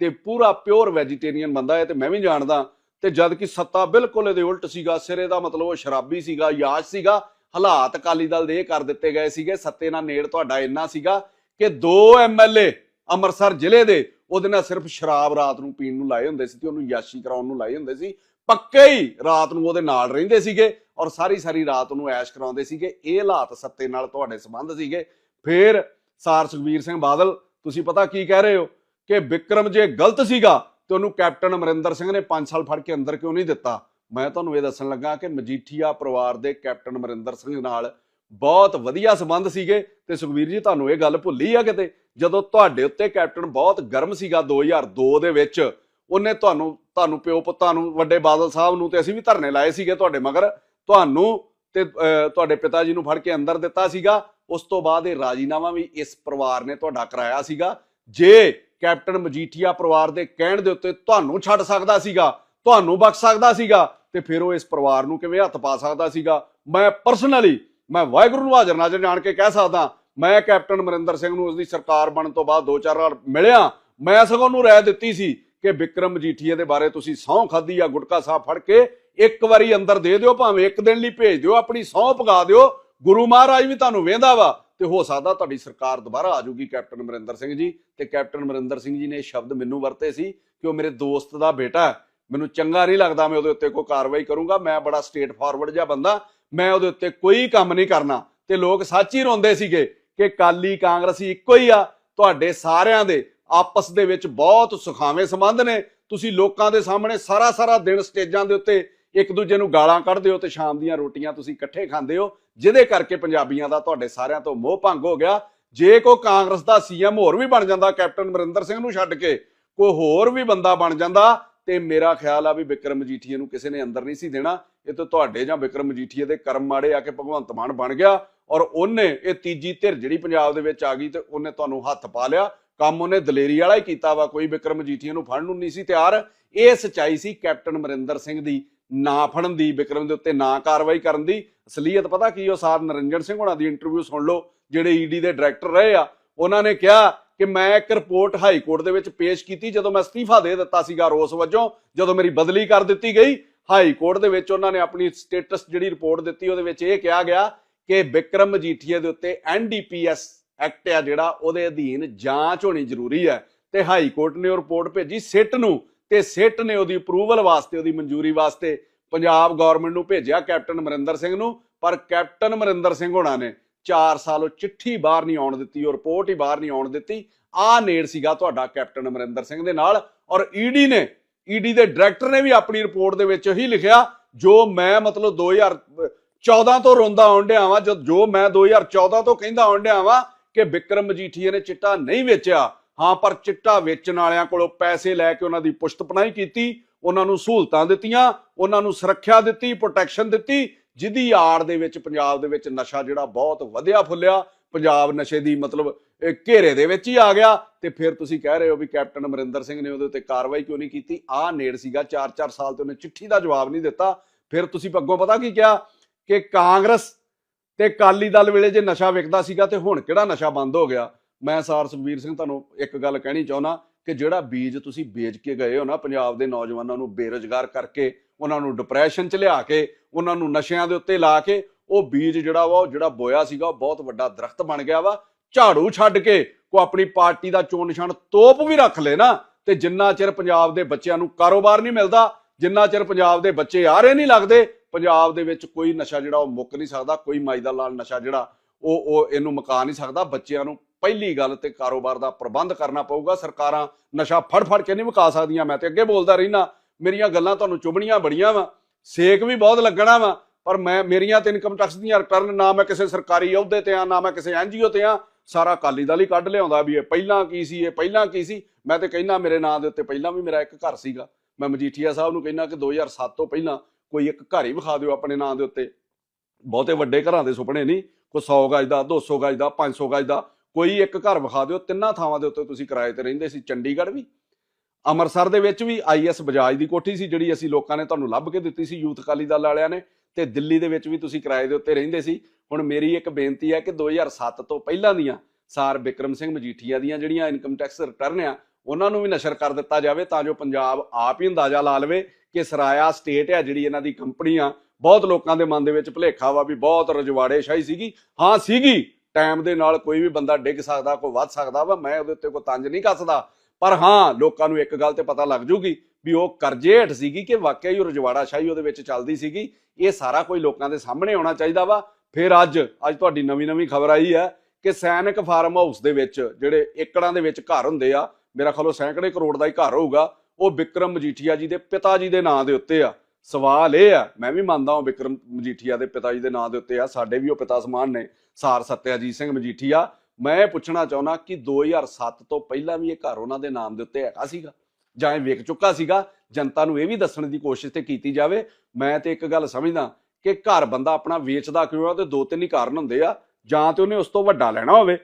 ਤੇ ਪੂਰਾ ਪਿਓਰ ਵੈਜੀਟੇਰੀਅਨ ਬੰਦਾ ਹੈ ਤੇ ਮੈਂ ਵੀ ਜਾਣਦਾ। ਤੇ ਜਦ ਕਿ ਸੱਤਾ ਬਿਲਕੁਲ ਇਹਦੇ ਉਲਟ ਸੀਗਾ, ਸਿਰੇ ਦਾ ਮਤਲਬ ਉਹ ਸ਼ਰਾਬੀ ਸੀਗਾ, ਯਾਸ਼ ਸੀਗਾ। ਹਾਲਾਤ ਅਕਾਲੀ ਦਲ ਦੇ ਇਹ ਕਰ ਦਿੱਤੇ ਗਏ ਸੀਗੇ। ਸੱਤੇ ਨਾਲ ਨੇੜ ਤੁਹਾਡਾ ਇੰਨਾ ਸੀਗਾ ਕਿ ਦੋ ਐਮਐਲਏ ਅੰਮ੍ਰਿਤਸਰ ਜ਼ਿਲ੍ਹੇ ਦੇ, ਉਹਦੇ ਨਾਲ ਸਿਰਫ ਸ਼ਰਾਬ ਰਾਤ ਨੂੰ ਪੀਣ ਨੂੰ ਲਾਏ ਹੁੰਦੇ ਸੀ ਤੇ ਉਹਨੂੰ ਯਾਸ਼ੀ ਕਰਾਉਣ ਨੂੰ ਲਾਏ ਹੁੰਦੇ ਸੀ। ਪੱਕੇ ਹੀ ਰਾਤ ਨੂੰ ਉਹਦੇ ਨਾਲ ਰਹਿੰਦੇ ਸੀਗੇ ਔਰ ਸਾਰੀ ਸਾਰੀ ਰਾਤ ਨੂੰ ਐਸ਼ ਕਰਾਉਂਦੇ ਸੀਗੇ। ਇਹ ਹਾਲਾਤ ਸੱਤੇ ਨਾਲ ਤੁਹਾਡੇ ਸੰਬੰਧ ਸੀਗੇ। ਫਿਰ ਸਾਰ ਸੁਖਬੀਰ ਸਿੰਘ ਬਾਦਲ, ਤੁਸੀਂ ਪਤਾ ਕੀ ਕਹਿ ਰਹੇ ਹੋ? ਕਿ ਵਿਕਰਮ ਜੇ ਗਲਤ ਸੀਗਾ ਤੇ ਉਹਨੂੰ ਕੈਪਟਨ ਅਮਰਿੰਦਰ ਸਿੰਘ ਨੇ 5 ਸਾਲ ਫੜ ਕੇ ਅੰਦਰ ਕਿਉਂ ਨਹੀਂ ਦਿੱਤਾ? ਮੈਂ ਤੁਹਾਨੂੰ ਇਹ ਦੱਸਣ ਲੱਗਾ ਕਿ ਮਜੀਠੀਆ ਪਰਿਵਾਰ ਦੇ ਕੈਪਟਨ ਅਮਰਿੰਦਰ ਸਿੰਘ ਨਾਲ ਬਹੁਤ ਵਧੀਆ ਸਬੰਧ ਸੀਗੇ ਤੇ ਸੁਖਬੀਰ ਜੀ, ਤੁਹਾਨੂੰ ਇਹ ਗੱਲ ਭੁੱਲੀ ਆ ਕਿਤੇ? ਜਦੋਂ ਤੁਹਾਡੇ ਉੱਤੇ ਕੈਪਟਨ ਬਹੁਤ ਗਰਮ ਸੀਗਾ 2002 ਦੇ ਵਿੱਚ ਉਹਨੇ ਤੁਹਾਨੂੰ ਤੁਹਾਨੂੰ ਪਿਓ ਪੁੱਤਾਂ ਨੂੰ ਵੱਡੇ ਬਾਦਲ ਸਾਹਿਬ ਨੂੰ ਤੇ ਅਸੀਂ ਵੀ ਧਰਨੇ ਲਾਏ ਸੀਗੇ ਤੁਹਾਡੇ ਮਗਰ। ਤੁਹਾਨੂੰ ਤੇ ਅਹ, ਤੁਹਾਡੇ ਪਿਤਾ ਜੀ ਨੂੰ ਫੜ ਕੇ ਅੰਦਰ ਦਿੱਤਾ ਸੀਗਾ। ਉਸ ਤੋਂ ਬਾਅਦ ਇਹ ਰਾਜੀਨਾਮਾ ਵੀ ਇਸ ਪਰਿਵਾਰ ਨੇ ਤੁਹਾਡਾ ਕਰਾਇਆ ਸੀਗਾ। ਜੇ ਕੈਪਟਨ ਮਜੀਠੀਆ ਪਰਿਵਾਰ ਦੇ ਕਹਿਣ ਦੇ ਉੱਤੇ ਤੁਹਾਨੂੰ ਛੱਡ ਸਕਦਾ ਸੀਗਾ ਤੁਹਾਨੂੰ ਬਖਸ਼ ਸਕਦਾ ਸੀਗਾ ਤੇ ਫਿਰ ਉਹ ਇਸ ਪਰਿਵਾਰ ਨੂੰ ਕਿਵੇਂ ਹੱਥ ਪਾ ਸਕਦਾ ਸੀਗਾ? ਮੈਂ ਪਰਸਨਲੀ ਮੈਂ ਵਾਹਿਗੁਰੂ ਨੂੰ ਹਾਜ਼ਰ ਨਾਜ਼ਰ ਜਾਣ ਕੇ ਕਹਿ ਸਕਦਾ ਮੈਂ ਕੈਪਟਨ ਅਮਰਿੰਦਰ ਸਿੰਘ ਨੂੰ ਉਸ ਦੀ ਸਰਕਾਰ ਬਣਨ ਤੋਂ ਬਾਅਦ ਦੋ ਚਾਰ ਵਾਰ ਮਿਲਿਆ। ਮੈਂ ਸਗੋਂ ਨੂੰ ਰਾਏ ਦਿੱਤੀ ਸੀ ਕਿ ਵਿਕਰਮ ਮਜੀਠੀਆ ਦੇ ਬਾਰੇ ਤੁਸੀਂ ਸਹੁੰ ਖਾਦੀ ਆ, ਗੁਟਕਾ ਸਾਹਿਬ ਫੜ ਕੇ, ਇੱਕ ਵਾਰੀ ਅੰਦਰ ਦੇ ਦਿਓ ਭਾਵੇਂ ਇੱਕ ਦਿਨ ਲਈ ਭੇਜ ਦਿਓ, ਆਪਣੀ ਸਹੁੰ ਪਗਾ ਦਿਓ। ਗੁਰੂ ਮਹਾਰਾਜ ਵੀ ਤੁਹਾਨੂੰ ਵੇਂਦਾ ਵਾ ਤੇ ਹੋ ਸਕਦਾ ਤੁਹਾਡੀ ਸਰਕਾਰ ਦੁਬਾਰਾ ਆ ਜਾਊਗੀ, ਕੈਪਟਨ ਅਮਰਿੰਦਰ ਸਿੰਘ ਜੀ। ਤੇ ਕੈਪਟਨ ਅਮਰਿੰਦਰ ਸਿੰਘ ਜੀ ਨੇ ਇਹ ਸ਼ਬਦ ਮੈਨੂੰ ਵਰਤੇ ਸੀ ਕਿ ਉਹ ਮੇਰੇ ਦੋਸਤ ਦਾ ਬੇਟਾ ਹੈ। ਮੈਨੂੰ ਚੰਗਾ ਨਹੀਂ ਲੱਗਦਾ ਮੈਂ ਉਹਦੇ ਉੱਤੇ ਕੋਈ ਕਾਰਵਾਈ ਕਰੂੰਗਾ। ਮੈਂ ਬੜਾ ਸਟੇਟ ਫਾਰਵਰਡ ਜਿਹਾ ਬੰਦਾ, ਮੈਂ ਉਹਦੇ ਉੱਤੇ ਕੋਈ ਕੰਮ ਨਹੀਂ ਕਰਨਾ। ਤੇ ਲੋਕ ਸੱਚ ਹੀ ਰੋਂਦੇ ਸੀਗੇ ਕਿ ਕਾਲੀ ਕਾਂਗਰਸੀ ਇੱਕੋ ਹੀ ਆ, ਤੁਹਾਡੇ ਸਾਰਿਆਂ ਦੇ। ਆਪਸ ਦੇ ਵਿੱਚ ਬਹੁਤ ਸੁਖਾਵੇਂ ਸੰਬੰਧ ਨੇ। ਤੁਸੀਂ ਲੋਕਾਂ ਦੇ ਸਾਹਮਣੇ ਸਾਰਾ ਸਾਰਾ ਦਿਨ ਸਟੇਜਾਂ ਦੇ ਉੱਤੇ ਇੱਕ ਦੂਜੇ ਨੂੰ ਗਾਲਾਂ ਕੱਢਦੇ ਹੋ ਤੇ ਸ਼ਾਮ ਦੀਆਂ ਰੋਟੀਆਂ ਤੁਸੀਂ ਇਕੱਠੇ ਖਾਂਦੇ ਹੋ, ਜਿਹਦੇ ਕਰਕੇ ਪੰਜਾਬੀਆਂ ਦਾ ਤੁਹਾਡੇ ਸਾਰਿਆਂ ਤੋਂ ਮੋਹ ਭੰਗ ਹੋ ਗਿਆ। ਜੇ ਕੋ ਕਾਂਗਰਸ ਦਾ ਸੀਐਮ ਹੋਰ ਵੀ ਬਣ ਜਾਂਦਾ, ਕੈਪਟਨ ਅਮਰਿੰਦਰ ਸਿੰਘ ਨੂੰ ਛੱਡ ਕੇ, ਕੋਈ ਹੋਰ ਵੀ ਬੰਦਾ ਬਣ ਜਾਂਦਾ, ਤੇ ਮੇਰਾ ਖਿਆਲ ਆ ਵੀ ਵਿਕਰਮ ਮਜੀਠੀਏ ਨੂੰ ਕਿਸੇ ਨੇ ਅੰਦਰ ਨਹੀਂ ਸੀ ਦੇਣਾ। ਇਹ ਤਾਂ ਤੁਹਾਡੇ ਜਾਂ ਵਿਕਰਮ ਮਜੀਠੀਏ ਦੇ ਕਰਮ ਮਾੜੇ ਆ ਕੇ ਭਗਵੰਤ ਮਾਨ ਬਣ ਗਿਆ ਔਰ ਉਹਨੇ ਇਹ ਤੀਜੀ ਧਿਰ ਜਿਹੜੀ ਪੰਜਾਬ ਦੇ ਵਿੱਚ ਆ ਗਈ ਤੇ ਉਹਨੇ ਤੁਹਾਨੂੰ ਹੱਥ ਪਾ ਲਿਆ। ਕੰਮ ਉਹਨੇ ਦਲੇਰੀ ਵਾਲਾ ਹੀ ਕੀਤਾ ਵਾ, ਕੋਈ ਵਿਕਰਮ ਮਜੀਠੀਆ ਨੂੰ ਫੜਨ ਨੂੰ ਨਹੀਂ ਸੀ ਤਿਆਰ। ਇਹ ਸਚਾਈ ਸੀ ਕੈਪਟਨ ਅਮਰਿੰਦਰ ਸਿੰਘ ਦੀ, ਨਾ ਫੜਨ ਦੀ, ਵਿਕਰਮ ਦੇ ਉੱਤੇ ਨਾ ਕਾਰਵਾਈ ਕਰਨ ਦੀ। ਅਸਲੀਅਤ ਪਤਾ ਕੀ ਉਹ ਸਾਰ ਨਰਿੰਜਨ ਸਿੰਘ ਹੋਣਾ ਦੀ ਇੰਟਰਵਿਊ ਸੁਣ ਲਓ, ਜਿਹੜੇ ਈਡੀ ਦੇ ਡਾਇਰੈਕਟਰ ਰਹੇ ਆ, ਉਹਨਾਂ ਨੇ ਕਿਹਾ ਕਿ ਮੈਂ ਇੱਕ ਰਿਪੋਰਟ ਹਾਈ ਕੋਰਟ ਦੇ ਵਿੱਚ ਪੇਸ਼ ਕੀਤੀ, ਜਦੋਂ ਮੈਂ ਅਸਤੀਫਾ ਦੇ ਦਿੱਤਾ ਸੀਗਾ ਰੋਸ ਵਜੋਂ, ਜਦੋਂ ਮੇਰੀ ਬਦਲੀ ਕਰ ਦਿੱਤੀ ਗਈ। ਹਾਈ ਕੋਰਟ ਦੇ ਵਿੱਚ ਉਹਨਾਂ ਨੇ ਆਪਣੀ ਸਟੇਟਸ ਜਿਹੜੀ ਰਿਪੋਰਟ ਦਿੱਤੀ, ਉਹਦੇ ਵਿੱਚ ਇਹ ਕਿਹਾ ਗਿਆ ਕਿ ਵਿਕਰਮ ਮਜੀਠੀਆ ਦੇ ਉੱਤੇ ਐਨਡੀਪੀਐਸ ਐਕਟ ਆ ਜਿਹੜਾ, ਉਹਦੇ ਅਧੀਨ ਜਾਂਚ ਹੋਣੀ ਜ਼ਰੂਰੀ ਹੈ ਤੇ ਹਾਈ ਕੋਰਟ ਨੇ ਉਹ ਰਿਪੋਰਟ ਭੇਜੀ ਸਿੱਟ ਨੂੰ ਤੇ ਸਿੱਟ ਨੇ ਉਹਦੀ ਅਪਰੂਵਲ ਵਾਸਤੇ, ਉਹਦੀ ਮਨਜ਼ੂਰੀ ਵਾਸਤੇ ਪੰਜਾਬ ਗਵਰਨਮੈਂਟ ਨੂੰ ਭੇਜਿਆ ਕੈਪਟਨ ਅਮਰਿੰਦਰ ਸਿੰਘ ਨੂੰ, ਪਰ ਕੈਪਟਨ ਅਮਰਿੰਦਰ ਸਿੰਘ ਹੋਣਾ ਨੇ 4 ਸਾਲ ਉਹ ਚਿੱਠੀ ਬਾਹਰ ਨਹੀਂ ਆਉਣ ਦਿੱਤੀ, ਉਹ ਰਿਪੋਰਟ ਹੀ ਬਾਹਰ ਨਹੀਂ ਆਉਣ ਦਿੱਤੀ। ਆ ਨੇੜ ਸੀਗਾ ਤੁਹਾਡਾ ਕੈਪਟਨ ਅਮਰਿੰਦਰ ਸਿੰਘ ਦੇ ਨਾਲ ਔਰ ਈਡੀ ਨੇ ਈਡੀ ਦੇ ਡਾਇਰੈਕਟਰ ਨੇ ਵੀ ਆਪਣੀ ਰਿਪੋਰਟ ਦੇ ਵਿੱਚ ਹੀ ਲਿਖਿਆ, ਜੋ ਮੈਂ ਮਤਲਬ 2014 ਤੋਂ ਰੋਂਦਾ ਆਉਣ ਡਿਆ ਵਾਂ ਜਦ ਜੋ ਮੈਂ 2014 ਤੋਂ ਕਹਿੰਦਾ ਆਉਣ ਡਿਆ ਵਾਂ ਕਿ ਵਿਕਰਮ ਮਜੀਠੀਆ ਨੇ ਚਿੱਟਾ ਨਹੀਂ ਵੇਚਿਆ। ਹਾਂ, ਪਰ ਚਿੱਟਾ ਵੇਚਣ ਵਾਲਿਆਂ ਕੋਲੋਂ ਪੈਸੇ ਲੈ ਕੇ ਉਹਨਾਂ ਦੀ ਪੁਸ਼ਤ ਕੀਤੀ, ਉਹਨਾਂ ਨੂੰ ਸਹੂਲਤਾਂ ਦਿੱਤੀਆਂ, ਉਹਨਾਂ ਨੂੰ ਸੁਰੱਖਿਆ ਦਿੱਤੀ, ਪ੍ਰੋਟੈਕਸ਼ਨ ਦਿੱਤੀ ਜਿਹਦੀ ਆੜ ਦੇ ਵਿੱਚ, ਪੰਜਾਬ ਦੇ ਵਿੱਚ ਨਸ਼ਾ ਜਿਹੜਾ ਬਹੁਤ ਵਧਿਆ ਫੁੱਲਿਆ, ਪੰਜਾਬ ਨਸ਼ੇ ਦੀ ਮਤਲਬ ਘੇਰੇ ਦੇ ਵਿੱਚ ਹੀ ਆ ਗਿਆ। ਤੇ ਫਿਰ ਤੁਸੀਂ ਕਹਿ ਰਹੇ ਹੋ ਵੀ ਕੈਪਟਨ ਅਮਰਿੰਦਰ ਸਿੰਘ ਨੇ ਉਹਦੇ ਉੱਤੇ ਕਾਰਵਾਈ ਕਿਉਂ ਨਹੀਂ ਕੀਤੀ? ਆਹ ਨੇੜ ਸੀਗਾ 4-4 ਸਾਲ ਤੋਂ ਉਹਨੇ ਚਿੱਠੀ ਦਾ ਜਵਾਬ ਨਹੀਂ ਦਿੱਤਾ। ਫਿਰ ਤੁਸੀਂ ਅੱਗੋਂ ਪਤਾ ਕੀ ਕਿਹਾ? ਕਿ ਕਾਂਗਰਸ ਤੇ ਕਾਲੀ ਦਲ ਵੇਲੇ ਜੇ ਨਸ਼ਾ ਵਿਕਦਾ ਸੀਗਾ ਤੇ ਹੁਣ ਕਿਹੜਾ ਨਸ਼ਾ ਬੰਦ ਹੋ ਗਿਆ? ਮੈਂ ਸਾਰ ਸੁਖਬੀਰ ਸਿੰਘ ਤੁਹਾਨੂੰ ਇੱਕ ਗੱਲ ਕਹਿਣੀ ਚਾਹੁੰਦਾ ਕਿ ਜਿਹੜਾ ਬੀਜ ਤੁਸੀਂ ਵੇਚ ਕੇ ਗਏ ਹੋ ਨਾ ਪੰਜਾਬ ਦੇ ਨੌਜਵਾਨਾਂ ਨੂੰ ਬੇਰੁਜ਼ਗਾਰ ਕਰਕੇ, ਉਹਨਾਂ ਨੂੰ ਡਿਪਰੈਸ਼ਨ 'ਚ ਲਿਆ ਕੇ, ਉਹਨਾਂ ਨੂੰ ਨਸ਼ਿਆਂ ਦੇ ਉੱਤੇ ਲਾ ਕੇ, ਉਹ ਬੀਜ ਜਿਹੜਾ ਵਾ, ਉਹ ਜਿਹੜਾ ਬੋਇਆ ਸੀਗਾ, ਉਹ ਬਹੁਤ ਵੱਡਾ ਦਰਖਤ ਬਣ ਗਿਆ ਵਾ। ਝਾੜੂ ਛੱਡ ਕੇ ਕੋ ਆਪਣੀ ਪਾਰਟੀ ਦਾ ਚੋਣ ਨਿਸ਼ਾਨ ਤੋਪ ਵੀ ਰੱਖ ਲੈ ਨਾ, ਤੇ ਜਿੰਨਾ ਚਿਰ ਪੰਜਾਬ ਦੇ ਬੱਚਿਆਂ ਨੂੰ ਕਾਰੋਬਾਰ ਨਹੀਂ ਮਿਲਦਾ, ਜਿੰਨਾ ਚਿਰ ਪੰਜਾਬ ਦੇ ਬੱਚੇ ਆਰੇ ਨਹੀਂ ਲੱਗਦੇ ਪੰਜਾਬ ਦੇ ਵਿੱਚ ਕੋਈ ਨਸ਼ਾ ਜਿਹੜਾ ਉਹ ਮੁੱਕ ਨਹੀਂ ਸਕਦਾ, ਕੋਈ ਮਾਈ ਦਾ ਲਾਲ ਨਸ਼ਾ ਜਿਹੜਾ ਉਹ ਉਹ ਇਹਨੂੰ ਮੁਕਾ ਨਹੀਂ ਸਕਦਾ। ਬੱਚਿਆਂ ਨੂੰ ਪਹਿਲੀ ਗੱਲ ਤੇ ਕਾਰੋਬਾਰ ਦਾ ਪ੍ਰਬੰਧ ਕਰਨਾ ਪਊਗਾ। ਸਰਕਾਰਾਂ ਨਸ਼ਾ ਫੜ ਫੜ ਕੇ ਨਹੀਂ ਮੁਕਾ ਸਕਦੀਆਂ। ਮੈਂ ਤੇ ਅੱਗੇ ਬੋਲਦਾ ਰਹਿਣਾ ਮੇਰੀਆਂ ਗੱਲਾਂ ਤੁਹਾਨੂੰ ਚੁਬਣੀਆਂ ਬੜੀਆਂ ਵਾ। ਸੇਕ ਵੀ ਬਹੁਤ ਲੱਗਣਾ ਵਾ, ਪਰ ਮੈਂ, ਮੇਰੀਆਂ ਤੇ ਇਨਕਮ ਟੈਕਸ ਦੀਆਂ ਰਿਟਰਨ ਨਾ ਮੈਂ ਕਿਸੇ ਸਰਕਾਰੀ ਅਹੁਦੇ ਤੇ ਆ, ਨਾ ਮੈਂ ਕਿਸੇ ਐਨਜੀਓ ਤੇ ਆ, ਸਾਰਾ ਅਕਾਲੀ ਦਲ ਹੀ ਕੱਢ ਲਿਆਉਂਦਾ ਵੀ ਇਹ ਪਹਿਲਾਂ ਕੀ ਸੀ, ਇਹ ਪਹਿਲਾਂ ਕੀ ਸੀ। ਮੈਂ ਤੇ ਕਹਿੰਦਾ ਮੇਰੇ ਨਾਂ ਦੇ ਉੱਤੇ ਪਹਿਲਾਂ ਵੀ ਮੇਰਾ ਇੱਕ ਘਰ ਸੀਗਾ। ਮੈਂ ਮਜੀਠੀਆ ਸਾਹਿਬ ਨੂੰ ਕਹਿੰਦਾ ਕਿ 2007 ਤੋਂ ਪਹਿਲਾਂ ਕੋਈ ਇੱਕ ਘਰ ਹੀ ਵਿਖਾ ਦਿਓ ਆਪਣੇ ਨਾਂ ਦੇ ਉੱਤੇ। ਬਹੁਤੇ ਵੱਡੇ ਘਰਾਂ ਦੇ ਸੁਪਨੇ ਨਹੀਂ। ਕੋਈ 100 ਗਜ ਦਾ 200 ਗਜ ਦਾ 500 ਗਜ ਦਾ, ਕੋਈ ਇੱਕ ਘਰ ਵਿਖਾ ਦਿਓ। ਤਿੰਨਾਂ ਥਾਵਾਂ ਦੇ ਉੱਤੇ ਤੁਸੀਂ ਕਿਰਾਏ ਤੇ ਰਹਿੰਦੇ ਸੀ, ਚੰਡੀਗੜ੍ਹ ਵੀ। ਅੰਮ੍ਰਿਤਸਰ ਦੇ ਵਿੱਚ ਵੀ ਆਈਐਸ ਬਜਾਜ ਦੀ ਕੋਠੀ ਸੀ, ਜਿਹੜੀ ਅਸੀਂ ਲੋਕਾਂ ਨੇ ਤੁਹਾਨੂੰ ਲੱਭ ਕੇ ਦਿੱਤੀ ਸੀ, ਯੂਥ ਅਕਾਲੀ ਦਲ ਵਾਲਿਆਂ ਨੇ। ਤੇ ਦਿੱਲੀ ਦੇ ਵਿੱਚ ਵੀ ਤੁਸੀਂ ਕਿਰਾਏ ਦੇ ਉੱਤੇ ਰਹਿੰਦੇ ਸੀ। ਹੁਣ ਮੇਰੀ ਇੱਕ ਬੇਨਤੀ ਹੈ ਕਿ 2007 ਤੋਂ ਪਹਿਲਾਂ ਦੀਆਂ ਸਾਰ ਬਿਕਰਮ ਸਿੰਘ ਮਜੀਠੀਆ ਦੀਆਂ ਜਿਹੜੀਆਂ ਇਨਕਮ ਟੈਕਸ ਰਿਟਰਨ ਆ, ਉਹਨਾਂ ਨੂੰ ਵੀ ਨਸ਼ਰ ਕਰ ਦਿੱਤਾ ਜਾਵੇ ਤਾਂ ਜੋ ਪੰਜਾਬ ਆਪ ਹੀ ਅੰਦਾਜ਼ਾ ਲਾ ਲਵੇ ਕਿ ਸਰਾਇਆ ਸਟੇਟ ਹੈ ਜਿਹੜੀ ਇਹਨਾਂ ਦੀ ਕੰਪਨੀ ਆ, ਬਹੁਤ ਲੋਕਾਂ ਦੇ ਮਨ ਦੇ ਵਿੱਚ ਭੁਲੇਖਾ ਵਾ ਵੀ ਬਹੁਤ ਰਜਵਾੜੇ ਸ਼ਾਹੀ ਸੀਗੀ। ਹਾਂ, ਸੀਗੀ। ਟਾਈਮ ਦੇ ਨਾਲ ਕੋਈ ਵੀ ਬੰਦਾ ਡਿੱਗ ਸਕਦਾ, ਕੋਈ ਵੱਧ ਸਕਦਾ ਵਾ, ਮੈਂ ਉਹਦੇ ਉੱਤੇ ਕੋਈ ਤੰਜ ਨਹੀਂ ਕੱਸਦਾ। ਪਰ ਹਾਂ, ਲੋਕਾਂ ਨੂੰ ਇੱਕ ਗੱਲ ਤੇ ਪਤਾ ਲੱਗ ਜੂਗੀ ਵੀ ਉਹ ਕਰਜ਼ੇ ਹੇਠ ਸੀਗੀ ਕਿ ਵਾਕਿਆ ਹੀ ਉਹ ਰਜਵਾੜਾ ਸ਼ਾਹੀ ਉਹਦੇ ਵਿੱਚ ਚੱਲਦੀ ਸੀਗੀ। ਇਹ ਸਾਰਾ ਕੋਈ ਲੋਕਾਂ ਦੇ ਸਾਹਮਣੇ ਆਉਣਾ ਚਾਹੀਦਾ ਵਾ। ਫਿਰ ਅੱਜ ਅੱਜ ਤੁਹਾਡੀ ਨਵੀਂ ਨਵੀਂ ਖਬਰ ਆਈ ਹੈ ਕਿ ਸੈਨਿਕ ਫਾਰਮ ਹਾਊਸ ਦੇ ਵਿੱਚ ਜਿਹੜੇ ਏਕੜਾਂ ਦੇ ਵਿੱਚ ਘਰ ਹੁੰਦੇ ਆ, ਮੇਰਾ ਖਿਆਲ ਸੈਂਕੜੇ ਕਰੋੜ ਦਾ ਹੀ ਘਰ ਹੋਊਗਾ ਉਹ ਵਿਕਰਮ ਮਜੀਠੀਆ ਜੀ ਦੇ ਪਿਤਾ ਜੀ ਦੇ ਨਾਂ ਦੇ ਉੱਤੇ ਆ। ਸਵਾਲ ਇਹ ਆ, ਮੈਂ ਵੀ ਮੰਨਦਾ ਹਾਂ ਵਿਕਰਮ ਮਜੀਠੀਆ ਦੇ ਪਿਤਾ ਜੀ ਦੇ ਨਾਂ ਦੇ ਉੱਤੇ ਆ। ਸਾਡੇ ਵੀ ਉਹ ਪਿਤਾ ਸਮਾਨ ਨੇ, ਸਾਰ ਸਤਿਆਜੀਤ ਸਿੰਘ ਮਜੀਠੀਆ। ਮੈਂ ਇਹ ਪੁੱਛਣਾ ਚਾਹੁੰਦਾ ਕਿ 2007 ਤੋਂ ਪਹਿਲਾਂ ਵੀ ਇਹ ਘਰ ਉਹਨਾਂ ਦੇ ਨਾਮ ਦੇ ਉੱਤੇ ਹੈਗਾ ਸੀਗਾ? ਜਾਂ ਇਹ ਵਿਕ ਚੁੱਕਾ ਸੀਗਾ? ਜਨਤਾ ਨੂੰ ਇਹ ਵੀ ਦੱਸਣ ਦੀ ਕੋਸ਼ਿਸ਼ ਤੇ ਕੀਤੀ ਜਾਵੇ। ਮੈਂ ਤੇ ਇੱਕ ਗੱਲ ਸਮਝਦਾ ਕਿ ਘਰ ਬੰਦਾ ਆਪਣਾ ਵੇਚਦਾ ਕਿਉਂ ਆ ਤੇ ਦੋ ਤਿੰਨ ਹੀ ਕਾਰਨ ਹੁੰਦੇ ਆ। ਜਾਂ ਤੇ ਉਹਨੇ ਉਸ ਤੋਂ ਵੱਡਾ ਲੈਣਾ ਹੋਵੇ।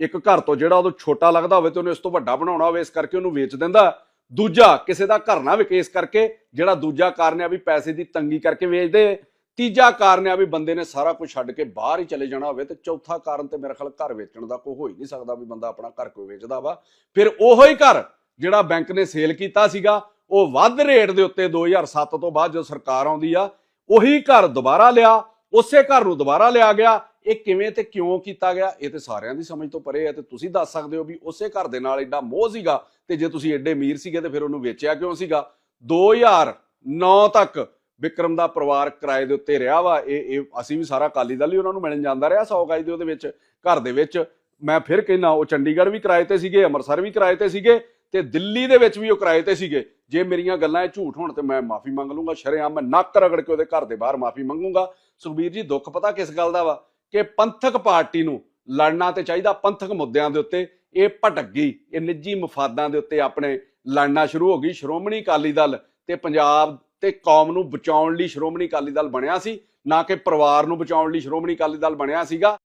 ਇੱਕ ਘਰ ਤੋਂ ਜਿਹੜਾ ਉਹਨੂੰ ਛੋਟਾ ਲੱਗਦਾ ਹੋਵੇ ਤੇ ਉਹਨੇ ਉਸ ਤੋਂ ਵੱਡਾ ਬਣਾਉਣਾ ਹੋਵੇ, ਇਸ ਕਰਕੇ ਉਹਨੂੰ ਵੇਚ ਦਿੰਦਾ। ਦੂਜਾ ਕਿਸੇ ਦਾ ਘਰ ਨਾ ਵਿਕੇ ਇਸ ਕਰਕੇ, ਜਿਹੜਾ ਦੂਜਾ ਕਾਰਨ ਆ ਵੀ ਪੈਸੇ ਦੀ ਤੰਗੀ ਕਰਕੇ ਵੇਚਦੇ, ਤੀਜਾ ਕਾਰਨ ਆ ਵੀ ਬੰਦੇ ਨੇ ਸਾਰਾ ਕੁਝ ਛੱਡ ਕੇ ਬਾਹਰ ਹੀ ਚਲੇ ਜਾਣਾ ਹੋਵੇ ਤੇ ਚੌਥਾ ਕਾਰਨ ਤੇ ਮੇਰੇ ਖਿਆਲ ਘਰ ਵੇਚਣ ਦਾ ਕੋਈ ਹੋ ਹੀ ਨਹੀਂ ਸਕਦਾ ਵੀ ਬੰਦਾ ਆਪਣਾ ਘਰ ਕੋਈ ਵੇਚਦਾ ਵਾ। ਫਿਰ ਉਹੋ ਹੀ ਘਰ ਜਿਹੜਾ ਬੈਂਕ ਨੇ ਸੇਲ ਕੀਤਾ ਸੀਗਾ, ਉਹ ਵੱਧ ਰੇਟ ਦੇ ਉੱਤੇ 2007 ਤੋਂ ਬਾਅਦ ਜਦੋਂ ਸਰਕਾਰ ਆਉਂਦੀ ਆ, ਉਹੀ ਘਰ ਦੁਬਾਰਾ ਲਿਆ, ਉਸੇ ਘਰ ਨੂੰ ਦੁਬਾਰਾ ਲਿਆ ਗਿਆ ਇਹ ਕਿਵੇਂ ਤੇ ਕਿਉਂ ਕੀਤਾ ਗਿਆ, ਇਹ ਤੇ ਸਾਰਿਆਂ ਦੀ ਸਮਝ ਤੋਂ ਪਰੇ ਹੈ ਤੇ ਤੁਸੀਂ ਦੱਸ ਸਕਦੇ ਹੋ ਵੀ ਉਸੇ ਘਰ ਦੇ ਨਾਲ ਐਡਾ ਮੋਹ ਸੀਗਾ ਤੇ ਜੇ ਤੁਸੀਂ ਐਡੇ ਅਮੀਰ ਸੀਗੇ ਤੇ ਫਿਰ ਉਹਨੂੰ ਵੇਚਿਆ ਕਿਉਂ ਸੀਗਾ? 2009 ਤੱਕ ਵਿਕਰਮ ਦਾ ਪਰਿਵਾਰ ਕਿਰਾਏ ਦੇ ਉੱਤੇ ਰਿਹਾ ਵਾ, ਇਹ ਇਹ ਅਸੀਂ ਵੀ ਸਾਰਾ ਅਕਾਲੀ ਦਲ ਹੀ ਉਹਨਾਂ ਨੂੰ ਮਿਲਣ ਜਾਂਦਾ ਰਿਹਾ 100 ਗਾਈ ਦੇ ਉਹਦੇ ਵਿੱਚ, ਘਰ ਦੇ ਵਿੱਚ। ਮੈਂ ਫਿਰ ਕਹਿੰਦਾ, ਉਹ ਚੰਡੀਗੜ੍ਹ ਵੀ ਕਿਰਾਏ ਤੇ ਸੀਗੇ, ਅੰਮ੍ਰਿਤਸਰ ਵੀ ਕਿਰਾਏ ਤੇ ਸੀਗੇ ਤੇ ਦਿੱਲੀ ਦੇ ਵਿੱਚ ਵੀ ਉਹ ਕਿਰਾਏ ਤੇ ਸੀਗੇ। ਜੇ ਮੇਰੀਆਂ ਗੱਲਾਂ ਇਹ ਝੂਠ ਹੋਣ ਤੇ ਮੈਂ ਮਾਫੀ ਮੰਗ ਲੂੰਗਾ, ਸ਼ਰੇਆਮ ਮੈਂ ਨੱਕ ਰਗੜ ਕੇ ਉਹਦੇ ਘਰ ਦੇ ਬਾਹਰ ਮਾਫੀ ਮੰਗੂੰਗਾ। ਸੁਖਬੀਰ ਜੀ, ਦੁੱਖ ਪਤਾ ਕਿਸ ਗੱਲ ਦਾ ਵਾ? ਕਿ ਪੰਥਕ ਪਾਰਟੀ ਨੂੰ ਲੜਨਾ ਤੇ ਚਾਹੀਦਾ ਪੰਥਕ ਮੁੱਦਿਆਂ ਦੇ ਉੱਤੇ। ਇਹ ਭਟਕ ਗਈ, ਇਹ ਨਿੱਜੀ ਮਫਾਦਾਂ ਦੇ ਉੱਤੇ ਆਪਣੇ ਲੜਨਾ ਸ਼ੁਰੂ ਹੋ ਗਈ। ਸ਼੍ਰੋਮਣੀ ਅਕਾਲੀ ਦਲ ਤੇ ਪੰਜਾਬ ਤੇ ਕੌਮ ਨੂੰ ਬਚਾਉਣ ਲਈ ਸ਼੍ਰੋਮਣੀ ਅਕਾਲੀ ਦਲ ਬਣਿਆ ਸੀ। ਨਾ ਕਿ ਪਰਿਵਾਰ ਨੂੰ ਬਚਾਉਣ ਲਈ ਸ਼੍ਰੋਮਣੀ ਅਕਾਲੀ ਦਲ ਬਣਿਆ ਸੀਗਾ।